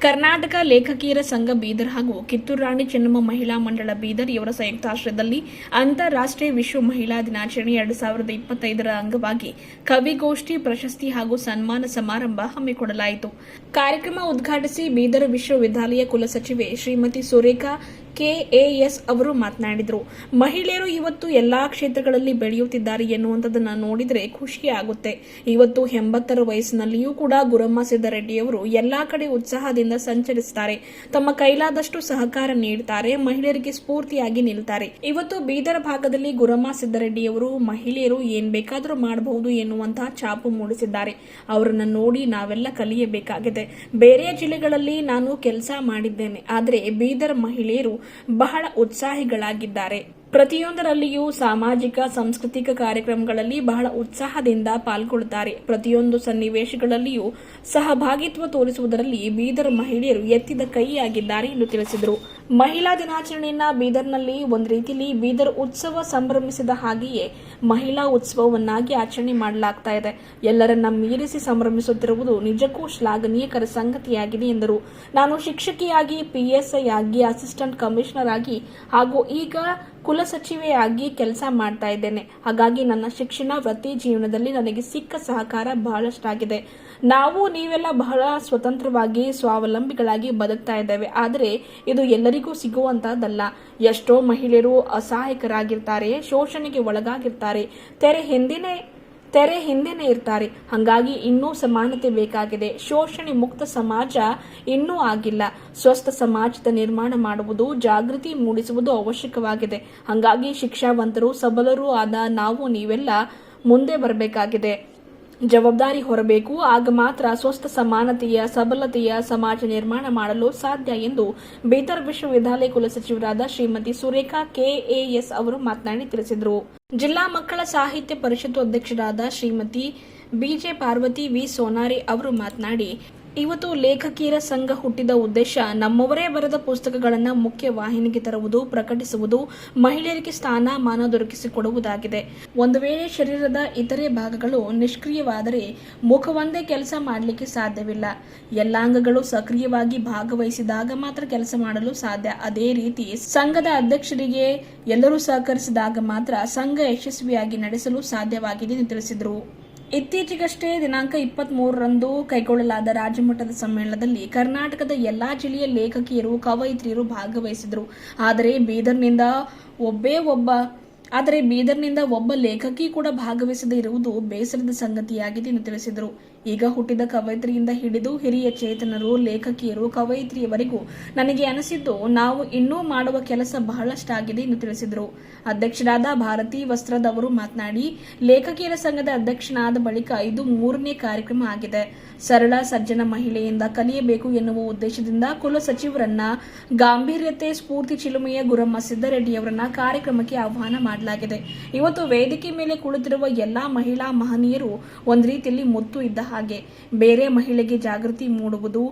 ಕರ್ನಾಟಕ ಲೇಖಕಿಯರ ಸಂಘ ಬೀದರ್ ಹಾಗೂ ಕಿತ್ತೂರು ರಾಣಿ ಚೆನ್ನಮ್ಮ ಮಹಿಳಾ ಮಂಡಳ ಬೀದರ್ ಇವರ ಸಂಯುಕ್ತಾಶ್ರಯದಲ್ಲಿ ಅಂತಾರಾಷ್ಟ್ರೀಯ ವಿಶ್ವ ಮಹಿಳಾ ದಿನಾಚರಣೆ ಎರಡು ಸಾವಿರದ ಇಪ್ಪತ್ತೈದರ ಅಂಗವಾಗಿ ಕವಿಗೋಷ್ಠಿ, ಪ್ರಶಸ್ತಿ ಹಾಗೂ ಸನ್ಮಾನ ಸಮಾರಂಭ ಹಮ್ಮಿಕೊಳ್ಳಲಾಯಿತು. ಕಾರ್ಯಕ್ರಮ ಉದ್ಘಾಟಿಸಿ ಬೀದರ್ ವಿಶ್ವವಿದ್ಯಾಲಯ ಕುಲಸಚಿವೆ ಶ್ರೀಮತಿ ಸುರೇಖಾ ಕೆಎಎಸ್ ಅವರು ಮಾತನಾಡಿದರು. ಮಹಿಳೆಯರು ಇವತ್ತು ಎಲ್ಲಾ ಕ್ಷೇತ್ರಗಳಲ್ಲಿ ಬೆಳೆಯುತ್ತಿದ್ದಾರೆ ಎನ್ನುವಂಥದ್ದನ್ನು ನೋಡಿದರೆ ಖುಷಿ ಆಗುತ್ತೆ. ಇವತ್ತು ಎಂಬತ್ತರ ವಯಸ್ಸಿನಲ್ಲಿಯೂ ಕೂಡ ಗುರಮ್ಮ ಸಿದ್ದರೆಡ್ಡಿಯವರು ಎಲ್ಲಾ ಕಡೆ ಉತ್ಸಾಹದಿಂದ ಸಂಚರಿಸುತ್ತಾರೆ ತಮ್ಮ ಕೈಲಾದಷ್ಟು ಸಹಕಾರ ನೀಡುತ್ತಾರೆ ಮಹಿಳೆಯರಿಗೆ ಸ್ಫೂರ್ತಿಯಾಗಿ ನಿಲ್ತಾರೆ. ಇವತ್ತು ಬೀದರ್ ಭಾಗದಲ್ಲಿ ಗುರಮ್ಮ ಸಿದ್ದರೆಡ್ಡಿಯವರು ಮಹಿಳೆಯರು ಏನ್ ಬೇಕಾದರೂ ಮಾಡಬಹುದು ಎನ್ನುವಂತಹ ಛಾಪು ಮೂಡಿಸಿದ್ದಾರೆ. ಅವರನ್ನು ನೋಡಿ ನಾವೆಲ್ಲ ಕಲಿಯಬೇಕಾಗಿದೆ. ಬೇರೆ ಜಿಲ್ಲೆಗಳಲ್ಲಿ ನಾನು ಕೆಲಸ ಮಾಡಿದ್ದೇನೆ. ಆದರೆ ಬೀದರ್ ಮಹಿಳೆಯರು ಬಹಳ ಉತ್ಸಾಹಿಗಳಾಗಿದ್ದಾರೆ. ಪ್ರತಿಯೊಂದರಲ್ಲಿಯೂ ಸಾಮಾಜಿಕ, ಸಾಂಸ್ಕೃತಿಕ ಕಾರ್ಯಕ್ರಮಗಳಲ್ಲಿ ಬಹಳ ಉತ್ಸಾಹದಿಂದ ಪಾಲ್ಗೊಳ್ಳುತ್ತಾರೆ. ಪ್ರತಿಯೊಂದು ಸನ್ನಿವೇಶಗಳಲ್ಲಿಯೂ ಸಹಭಾಗಿತ್ವ ತೋರಿಸುವುದರಲ್ಲಿ ಬೀದರ್ ಮಹಿಳೆಯರು ಎತ್ತಿದ ಕೈಯಾಗಿದ್ದಾರೆ ಎಂದು ತಿಳಿಸಿದರು. ಮಹಿಳಾ ದಿನಾಚರಣೆಯನ್ನ ಬೀದರ್ನಲ್ಲಿ ಒಂದು ರೀತಿಯಲ್ಲಿ ಬೀದರ್ ಉತ್ಸವ ಸಂಭ್ರಮಿಸಿದ ಹಾಗೆಯೇ ಮಹಿಳಾ ಉತ್ಸವವನ್ನಾಗಿ ಆಚರಣೆ ಮಾಡಲಾಗ್ತಾ ಇದೆ. ಎಲ್ಲರನ್ನ ಮೀರಿಸಿ ಸಂಭ್ರಮಿಸುತ್ತಿರುವುದು ನಿಜಕ್ಕೂ ಶ್ಲಾಘನೀಯಕರ ಸಂಗತಿಯಾಗಿದೆ ಎಂದರು. ನಾನು ಶಿಕ್ಷಕಿಯಾಗಿ ಪಿಎಸ್ಐ ಆಗಿ ಅಸಿಸ್ಟೆಂಟ್ ಕಮಿಷನರ್ ಆಗಿ ಹಾಗೂ ಈಗ ಕುಲಸಚಿವೆಯಾಗಿ ಕೆಲಸ ಮಾಡ್ತಾ ಇದ್ದೇನೆ. ಹಾಗಾಗಿ ನನ್ನ ಶಿಕ್ಷಣ ವೃತ್ತಿ ಜೀವನದಲ್ಲಿ ನನಗೆ ಸಿಕ್ಕ ಸಹಕಾರ ಬಹಳಷ್ಟಾಗಿದೆ. ನಾವು ನೀವೆಲ್ಲ ಬಹಳ ಸ್ವತಂತ್ರವಾಗಿ, ಸ್ವಾವಲಂಬಿಗಳಾಗಿ ಬದುಕ್ತಾ ಇದ್ದೇವೆ. ಆದರೆ ಇದು ಎಲ್ಲರಿಗೂ ಸಿಗುವಂತಹದ್ದಲ್ಲ. ಎಷ್ಟೋ ಮಹಿಳೆಯರು ಅಸಹಾಯಕರಾಗಿರ್ತಾರೆ, ಶೋಷಣೆಗೆ ಒಳಗಾಗಿರ್ತಾರೆ. ತೆರೆ ಹಿಂದಿನೇ ತೆರೆ ಹಿಂದೆನೇ ಇರ್ತಾರೆ. ಹಾಗಾಗಿ ಇನ್ನೂ ಸಮಾನತೆ ಬೇಕಾಗಿದೆ. ಶೋಷಣೆ ಮುಕ್ತ ಸಮಾಜ ಇನ್ನೂ ಆಗಿಲ್ಲ. ಸ್ವಸ್ಥ ಸಮಾಜದ ನಿರ್ಮಾಣ ಮಾಡುವುದು, ಜಾಗೃತಿ ಮೂಡಿಸುವುದು ಅವಶ್ಯಕವಾಗಿದೆ. ಹಾಗಾಗಿ ಶಿಕ್ಷಾವಂತರು ಸಬಲರೂ ಆದ ನಾವು ನೀವೆಲ್ಲ ಮುಂದೆ ಬರಬೇಕಾಗಿದೆ. ಜವಾಬ್ದಾರಿ ಹೊರಬೇಕು. ಆಗ ಮಾತ್ರ ಸ್ವಸ್ಥ ಸಮಾನತೆಯ, ಸಬಲತೆಯ ಸಮಾಜ ನಿರ್ಮಾಣ ಮಾಡಲು ಸಾಧ್ಯ ಎಂದು ಬೀದರ್ ವಿಶ್ವವಿದ್ಯಾಲಯ ಕುಲಸಚಿವರಾದ ಶ್ರೀಮತಿ ಸುರೇಖಾ ಕೆಎಎಸ್ ಅವರು ಮಾತನಾಡಿ ತಿಳಿಸಿದರು. ಜಿಲ್ಲಾ ಮಕ್ಕಳ ಸಾಹಿತ್ಯ ಪರಿಷತ್ತು ಅಧ್ಯಕ್ಷರಾದ ಶ್ರೀಮತಿ ಬಿಜೆ ಪಾರ್ವತಿ ವಿ. ಸೋನಾರಿ ಅವರು ಮಾತನಾಡಿ ಇವತ್ತು ಲೇಖಕಿಯರ ಸಂಘ ಹುಟ್ಟಿದ ಉದ್ದೇಶ ನಮ್ಮವರೇ ಬರೆದ ಪುಸ್ತಕಗಳನ್ನು ಮುಖ್ಯ ವಾಹಿನಿಗೆ ತರುವುದು, ಪ್ರಕಟಿಸುವುದು, ಮಹಿಳೆಯರಿಗೆ ಸ್ಥಾನಮಾನ ದೊರಕಿಸಿಕೊಡುವುದಾಗಿದೆ. ಒಂದು ವೇಳೆ ಶರೀರದ ಇತರೆ ಭಾಗಗಳು ನಿಷ್ಕ್ರಿಯವಾದರೆ ಮುಖವೊಂದೇ ಕೆಲಸ ಮಾಡಲಿಕ್ಕೆ ಸಾಧ್ಯವಿಲ್ಲ. ಎಲ್ಲಾಂಗಗಳು ಸಕ್ರಿಯವಾಗಿ ಭಾಗವಹಿಸಿದಾಗ ಮಾತ್ರ ಕೆಲಸ ಮಾಡಲು ಸಾಧ್ಯ. ಅದೇ ರೀತಿ ಸಂಘದ ಅಧ್ಯಕ್ಷರಿಗೆ ಎಲ್ಲರೂ ಸಹಕರಿಸಿದಾಗ ಮಾತ್ರ ಸಂಘ ಯಶಸ್ವಿಯಾಗಿ ನಡೆಸಲು ಸಾಧ್ಯವಾಗಿದೆ ಎಂದು ತಿಳಿಸಿದರು. ಇತ್ತೀಚೆಗಷ್ಟೇ ದಿನಾಂಕ ಇಪ್ಪತ್ತ್ ಮೂರರಂದು ಕೈಗೊಳ್ಳಲಾದ ರಾಜ್ಯಮಟ್ಟದ ಸಮ್ಮೇಳನದಲ್ಲಿ ಕರ್ನಾಟಕದ ಎಲ್ಲಾ ಜಿಲ್ಲೆಯ ಲೇಖಕಿಯರು, ಕವಯಿತ್ರಿಯರು ಭಾಗವಹಿಸಿದರು ಆದರೆ ಬೀದರ್ನಿಂದ ಒಬ್ಬೇ ಒಬ್ಬ, ಆದರೆ ಬೀದರ್ನಿಂದ ಒಬ್ಬ ಲೇಖಕಿ ಕೂಡ ಭಾಗವಹಿಸದೇ ಇರುವುದು ಬೇಸರದ ಸಂಗತಿಯಾಗಿದೆ ಎಂದು ತಿಳಿಸಿದರು. ಈಗ ಹುಟ್ಟಿದ ಕವಯಿತ್ರಿಯಿಂದ ಹಿಡಿದು ಹಿರಿಯ ಚೇತನರು, ಲೇಖಕಿಯರು, ಕವಯಿತ್ರಿಯವರೆಗೂ ನನಗೆ ಅನಿಸಿದ್ದು ನಾವು ಇನ್ನೂ ಮಾಡುವ ಕೆಲಸ ಬಹಳಷ್ಟಾಗಿದೆ ಎಂದು ತಿಳಿಸಿದರು. ಅಧ್ಯಕ್ಷರಾದ ಭಾರತಿ ವಸ್ತ್ರದವರು ಮಾತನಾಡಿ, ಲೇಖಕಿಯರ ಸಂಘದ ಅಧ್ಯಕ್ಷನಾದ ಬಳಿಕ ಇದು ಮೂರನೇ ಕಾರ್ಯಕ್ರಮ ಆಗಿದೆ. ಸರಳ, ಸಜ್ಜನ ಮಹಿಳೆಯಿಂದ ಕಲಿಯಬೇಕು ಎನ್ನುವ ಉದ್ದೇಶದಿಂದ ಕುಲಸಚಿವರನ್ನ ಗಾಂಭೀರ್ಯತೆ, ಸ್ಫೂರ್ತಿ, ಚಿಲುಮೆಯ ಗುರಮ್ಮ ಸಿದ್ದರೆಡ್ಡಿಯವರನ್ನ ಕಾರ್ಯಕ್ರಮಕ್ಕೆ ಆಹ್ವಾನ ಮಾಡಲಾಗಿದೆ. ಇವತ್ತು ವೇದಿಕೆ ಮೇಲೆ ಕುಳಿತಿರುವ ಎಲ್ಲಾ ಮಹಿಳಾ ಮಹನೀಯರು ಒಂದು ರೀತಿಯಲ್ಲಿ ಮುತ್ತು ಇದ್ದ ಹಾಗೆ ಬೇರೆ ಮಹಿಳೆಗೆ ಜಾಗೃತಿ ಮೂಡುವುದು,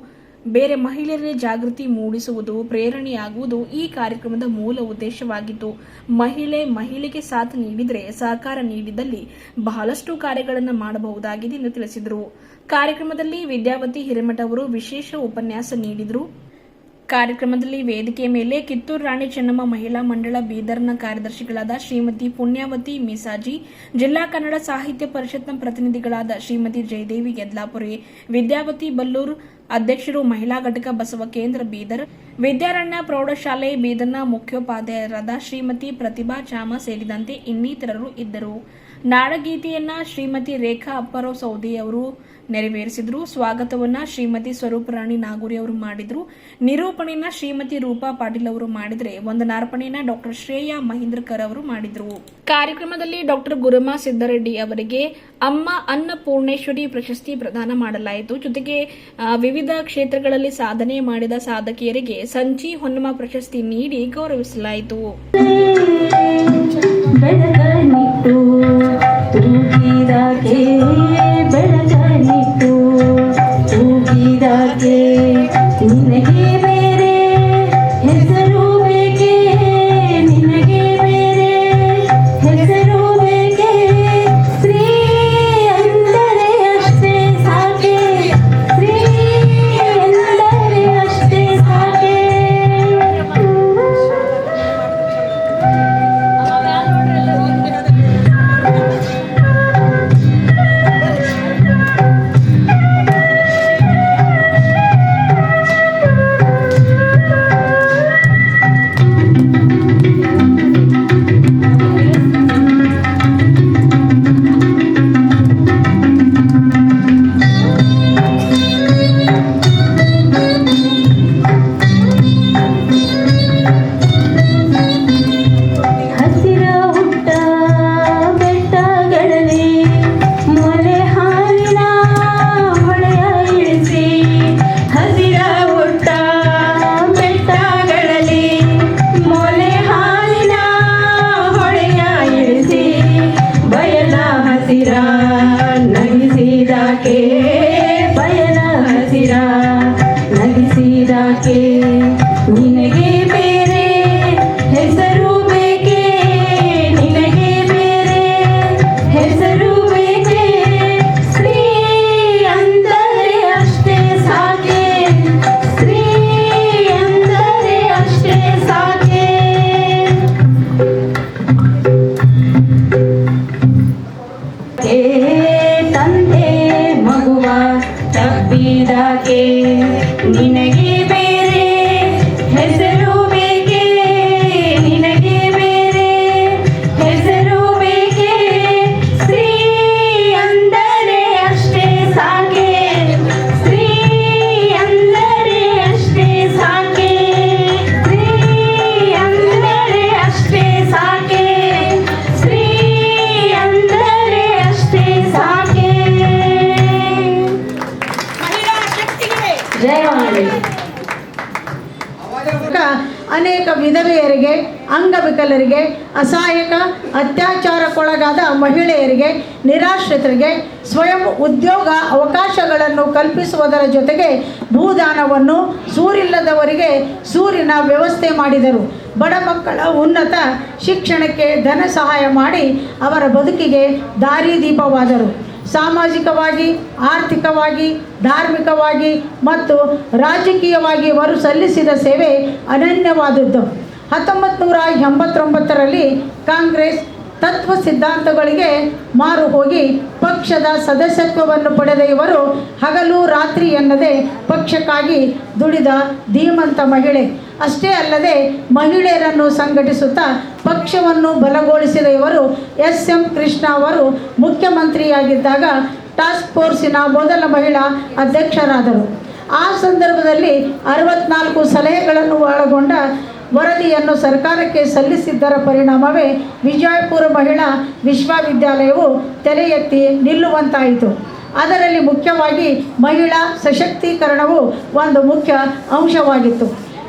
ಬೇರೆ ಮಹಿಳೆಯರಿಗೆ ಜಾಗೃತಿ ಮೂಡಿಸುವುದು ಪ್ರೇರಣೆಯಾಗುವುದು ಈ ಕಾರ್ಯಕ್ರಮದ ಮೂಲ ಉದ್ದೇಶವಾಗಿತ್ತು ಮಹಿಳೆ ಮಹಿಳೆಗೆ ಸಾಥ್ ನೀಡಿದರೆ ಸಹಕಾರ ನೀಡಿದಲ್ಲಿ ಬಹಳಷ್ಟು ಕಾರ್ಯಗಳನ್ನು ಮಾಡಬಹುದಾಗಿದೆ ಎಂದು ತಿಳಿಸಿದರು. ಕಾರ್ಯಕ್ರಮದಲ್ಲಿ ವಿದ್ಯಾವತಿ ಹಿರೇಮಠ ಅವರು ವಿಶೇಷ ಉಪನ್ಯಾಸ ನೀಡಿದರು. ಕಾರ್ಯಕ್ರಮದಲ್ಲಿ ವೇದಿಕೆ ಮೇಲೆ ಕಿತ್ತೂರು ರಾಣಿ ಚೆನ್ನಮ್ಮ ಮಹಿಳಾ ಮಂಡಳ ಬೀದರ್ನ ಕಾರ್ಯದರ್ಶಿಗಳಾದ ಶ್ರೀಮತಿ ಪುಣ್ಯಾವತಿ ಮೀಸಾಜಿ, ಜಿಲ್ಲಾ ಕನ್ನಡ ಸಾಹಿತ್ಯ ಪರಿಷತ್ನ ಪ್ರತಿನಿಧಿಗಳಾದ ಶ್ರೀಮತಿ ಜಯದೇವಿ ಯದ್ಲಾಪುರಿ, ವಿದ್ಯಾವತಿ ಬಲ್ಲೂರ್ ಅಧ್ಯಕ್ಷರು ಮಹಿಳಾ ಘಟಕ ಬಸವ ಕೇಂದ್ರ ಬೀದರ್, ವಿದ್ಯಾರಣ್ಯ ಪ್ರೌಢಶಾಲೆ ಬೀದರ್ನ ಮುಖ್ಯೋಪಾಧ್ಯಾಯರಾದ ಶ್ರೀಮತಿ ಪ್ರತಿಭಾ ಚಾಮ ಸೇರಿದಂತೆ ಇನ್ನಿತರರು ಇದ್ದರು. ನಾಡಗೀತೆಯನ್ನ ಶ್ರೀಮತಿ ರೇಖಾ ಅಪ್ಪರಾವ್ ಸೌದಿ ಅವರು ನೆರವೇರಿಸಿದ್ರು. ಸ್ವಾಗತವನ್ನ ಶ್ರೀಮತಿ ಸ್ವರೂಪರಾಣಿ ನಾಗೂರಿ ಅವರು ಮಾಡಿದ್ರು. ನಿರೂಪಣೆಯನ್ನ ಶ್ರೀಮತಿ ರೂಪಾ ಪಾಟೀಲ್ ಅವರು ಮಾಡಿದ್ರೆ ವಂದನಾರ್ಪಣೆಯನ್ನ ಡಾಕ್ಟರ್ ಶ್ರೇಯಾ ಮಹೇಂದ್ರಕರ್ ಅವರು ಮಾಡಿದ್ರು. ಕಾರ್ಯಕ್ರಮದಲ್ಲಿ ಡಾಕ್ಟರ್ ಗುರುಮ ಸಿದ್ದರೆಡ್ಡಿ ಅವರಿಗೆ ಅಮ್ಮ ಅನ್ನಪೂರ್ಣೇಶ್ವರಿ ಪ್ರಶಸ್ತಿ ಪ್ರದಾನ ಮಾಡಲಾಯಿತು. ಜೊತೆಗೆ ವಿವಿಧ ಕ್ಷೇತ್ರಗಳಲ್ಲಿ ಸಾಧನೆ ಮಾಡಿದ ಸಾಧಕಿಯರಿಗೆ ಸಂಚಿ ಹೊನ್ನಮ್ಮ ಪ್ರಶಸ್ತಿ ನೀಡಿ ಗೌರವಿಸಲಾಯಿತು. ಬೆಳಕನಿಟ್ಟು ತೂಗಿದಾಗೆ ಬೆಳಕನಿಟ್ಟು ತೂಗಿದಾಗೆ ನಿನಗೆ ಅನೇಕ ವಿಧವೆಯರಿಗೆ, ಅಂಗವಿಕಲರಿಗೆ, ಅಸಹಾಯಕ, ಅತ್ಯಾಚಾರಕ್ಕೊಳಗಾದ ಮಹಿಳೆಯರಿಗೆ, ನಿರಾಶ್ರಿತರಿಗೆ, ಸ್ವಯಂ ಉದ್ಯೋಗ ಅವಕಾಶಗಳನ್ನು ಕಲ್ಪಿಸುವುದರ ಜೊತೆಗೆ ಭೂದಾನವನ್ನು ಸೂರಿಲ್ಲದವರಿಗೆ ಸೂರಿನ ವ್ಯವಸ್ಥೆ ಮಾಡಿದರು. ಬಡ ಮಕ್ಕಳ ಉನ್ನತ ಶಿಕ್ಷಣಕ್ಕೆ ಧನ ಸಹಾಯ ಮಾಡಿ ಅವರ ಬದುಕಿಗೆ ದಾರಿದೀಪವಾದರು. ಸಾಮಾಜಿಕವಾಗಿ ಆರ್ಥಿಕವಾಗಿ ಧಾರ್ಮಿಕವಾಗಿ ಮತ್ತು ರಾಜಕೀಯವಾಗಿ ಅವರು ಸಲ್ಲಿಸಿದ ಸೇವೆ ಅನನ್ಯವಾದದ್ದು. ಹತ್ತೊಂಬತ್ತು ನೂರ ಎಂಬತ್ತೊಂಬತ್ತರಲ್ಲಿ ಕಾಂಗ್ರೆಸ್ ತತ್ವ ಸಿದ್ಧಾಂತಗಳಿಗೆ ಮಾರು ಹೋಗಿ ಪಕ್ಷದ ಸದಸ್ಯತ್ವವನ್ನು ಪಡೆದ ಇವರು ಹಗಲು ರಾತ್ರಿ ಎನ್ನದೆ ಪಕ್ಷಕ್ಕಾಗಿ ದುಡಿದ ಧೀಮಂತ ಮಹಿಳೆ. ಅಷ್ಟೇ ಅಲ್ಲದೆ ಮಹಿಳೆಯರನ್ನು ಸಂಘಟಿಸುತ್ತಾ ಪಕ್ಷವನ್ನು ಬಲಗೊಳಿಸಿದ ಇವರು ಎಸ್ ಎಂ ಕೃಷ್ಣ ಅವರು ಮುಖ್ಯಮಂತ್ರಿಯಾಗಿದ್ದಾಗ ಟಾಸ್ಕ್ ಫೋರ್ಸಿನ ಮೊದಲ ಮಹಿಳಾ ಅಧ್ಯಕ್ಷರಾದರು. ಆ ಸಂದರ್ಭದಲ್ಲಿ ಅರವತ್ನಾಲ್ಕು ಸಲಹೆಗಳನ್ನು ಒಳಗೊಂಡ ವರದಿಯನ್ನು ಸರ್ಕಾರಕ್ಕೆ ಸಲ್ಲಿಸಿದ್ದರ ಪರಿಣಾಮವೇ ವಿಜಯಪುರ ಮಹಿಳಾ ವಿಶ್ವವಿದ್ಯಾಲಯವು ತಲೆ ಎತ್ತಿ ನಿಲ್ಲುವಂತಾಯಿತು. ಅದರಲ್ಲಿ ಮುಖ್ಯವಾಗಿ ಮಹಿಳಾ ಸಶಕ್ತೀಕರಣವು ಒಂದು ಮುಖ್ಯ ಅಂಶವಾಗಿತ್ತು.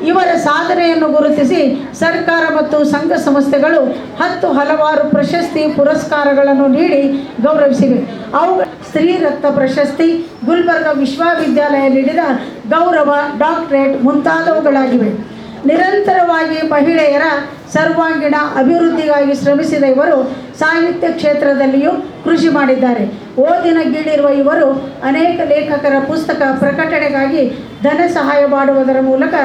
ಇವರ ಸಾಧನೆಯನ್ನು ಗುರುತಿಸಿ ಸರ್ಕಾರ ಮತ್ತು ಸಂಘ ಸಂಸ್ಥೆಗಳು ಹತ್ತು ಹಲವಾರು ಪ್ರಶಸ್ತಿ ಪುರಸ್ಕಾರಗಳನ್ನು ನೀಡಿ ಗೌರವಿಸಿವೆ. ಅವುಗಳ ಸ್ತ್ರೀ ರತ್ನ ಪ್ರಶಸ್ತಿ, ಗುಲ್ಬರ್ಗ ವಿಶ್ವವಿದ್ಯಾಲಯ ನೀಡಿದ ಗೌರವ ಡಾಕ್ಟರೇಟ್ ಮುಂತಾದವುಗಳಾಗಿವೆ. ನಿರಂತರವಾಗಿ ಮಹಿಳೆಯರ ಸರ್ವಾಂಗೀಣ ಅಭಿವೃದ್ಧಿಗಾಗಿ ಶ್ರಮಿಸಿದ ಇವರು ಸಾಹಿತ್ಯ ಕ್ಷೇತ್ರದಲ್ಲಿಯೂ ಕೃಷಿ ಮಾಡಿದ್ದಾರೆ. ಓದಿನ ಗೀಳಿರುವ ಇವರು ಅನೇಕ ಲೇಖಕರ ಪುಸ್ತಕ ಪ್ರಕಟಣೆಗಾಗಿ ಧನ ಸಹಾಯ ಮಾಡುವುದರ ಮೂಲಕ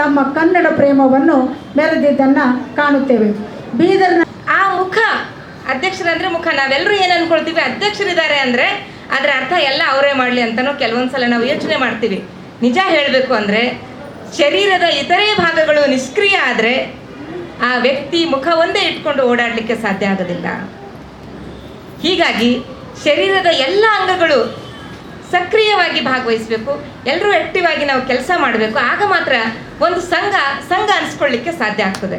ತಮ್ಮ ಕನ್ನಡ ಪ್ರೇಮವನ್ನು ಮೆರೆದಿದ್ದನ್ನು ಕಾಣುತ್ತೇವೆ. ಬೀದರ್ನ ಆ ಮುಖ, ಅಧ್ಯಕ್ಷರಂದ್ರೆ ಮುಖ ನಾವೆಲ್ಲರೂ ಏನು ಅನ್ಕೊಳ್ತೀವಿ, ಅಧ್ಯಕ್ಷರಿದ್ದಾರೆ ಅಂದರೆ ಅದರ ಅರ್ಥ ಎಲ್ಲ ಅವರೇ ಮಾಡಲಿ ಅಂತಲೂ ಕೆಲವೊಂದು ಸಲ ನಾವು ಯೋಚನೆ ಮಾಡ್ತೀವಿ. ನಿಜ ಹೇಳಬೇಕು ಅಂದರೆ ಶರೀರದ ಇತರೆ ಭಾಗಗಳು ನಿಷ್ಕ್ರಿಯ ಆದರೆ ಆ ವ್ಯಕ್ತಿ ಮುಖ ಒಂದೇ ಇಟ್ಕೊಂಡು ಓಡಾಡಲಿಕ್ಕೆ ಸಾಧ್ಯ ಆಗೋದಿಲ್ಲ. ಹೀಗಾಗಿ ಶರೀರದ ಎಲ್ಲ ಅಂಗಗಳು ಸಕ್ರಿಯವಾಗಿ ಭಾಗವಹಿಸಬೇಕು. ಎಲ್ಲರೂ ಆಕ್ಟಿವ್ ಆಗಿ ನಾವು ಕೆಲಸ ಮಾಡಬೇಕು. ಆಗ ಮಾತ್ರ ಒಂದು ಸಂಘ ಸಂಘ ಅನಿಸ್ಕೊಳ್ಳಿಕ್ಕೆ ಸಾಧ್ಯ ಆಗ್ತದೆ.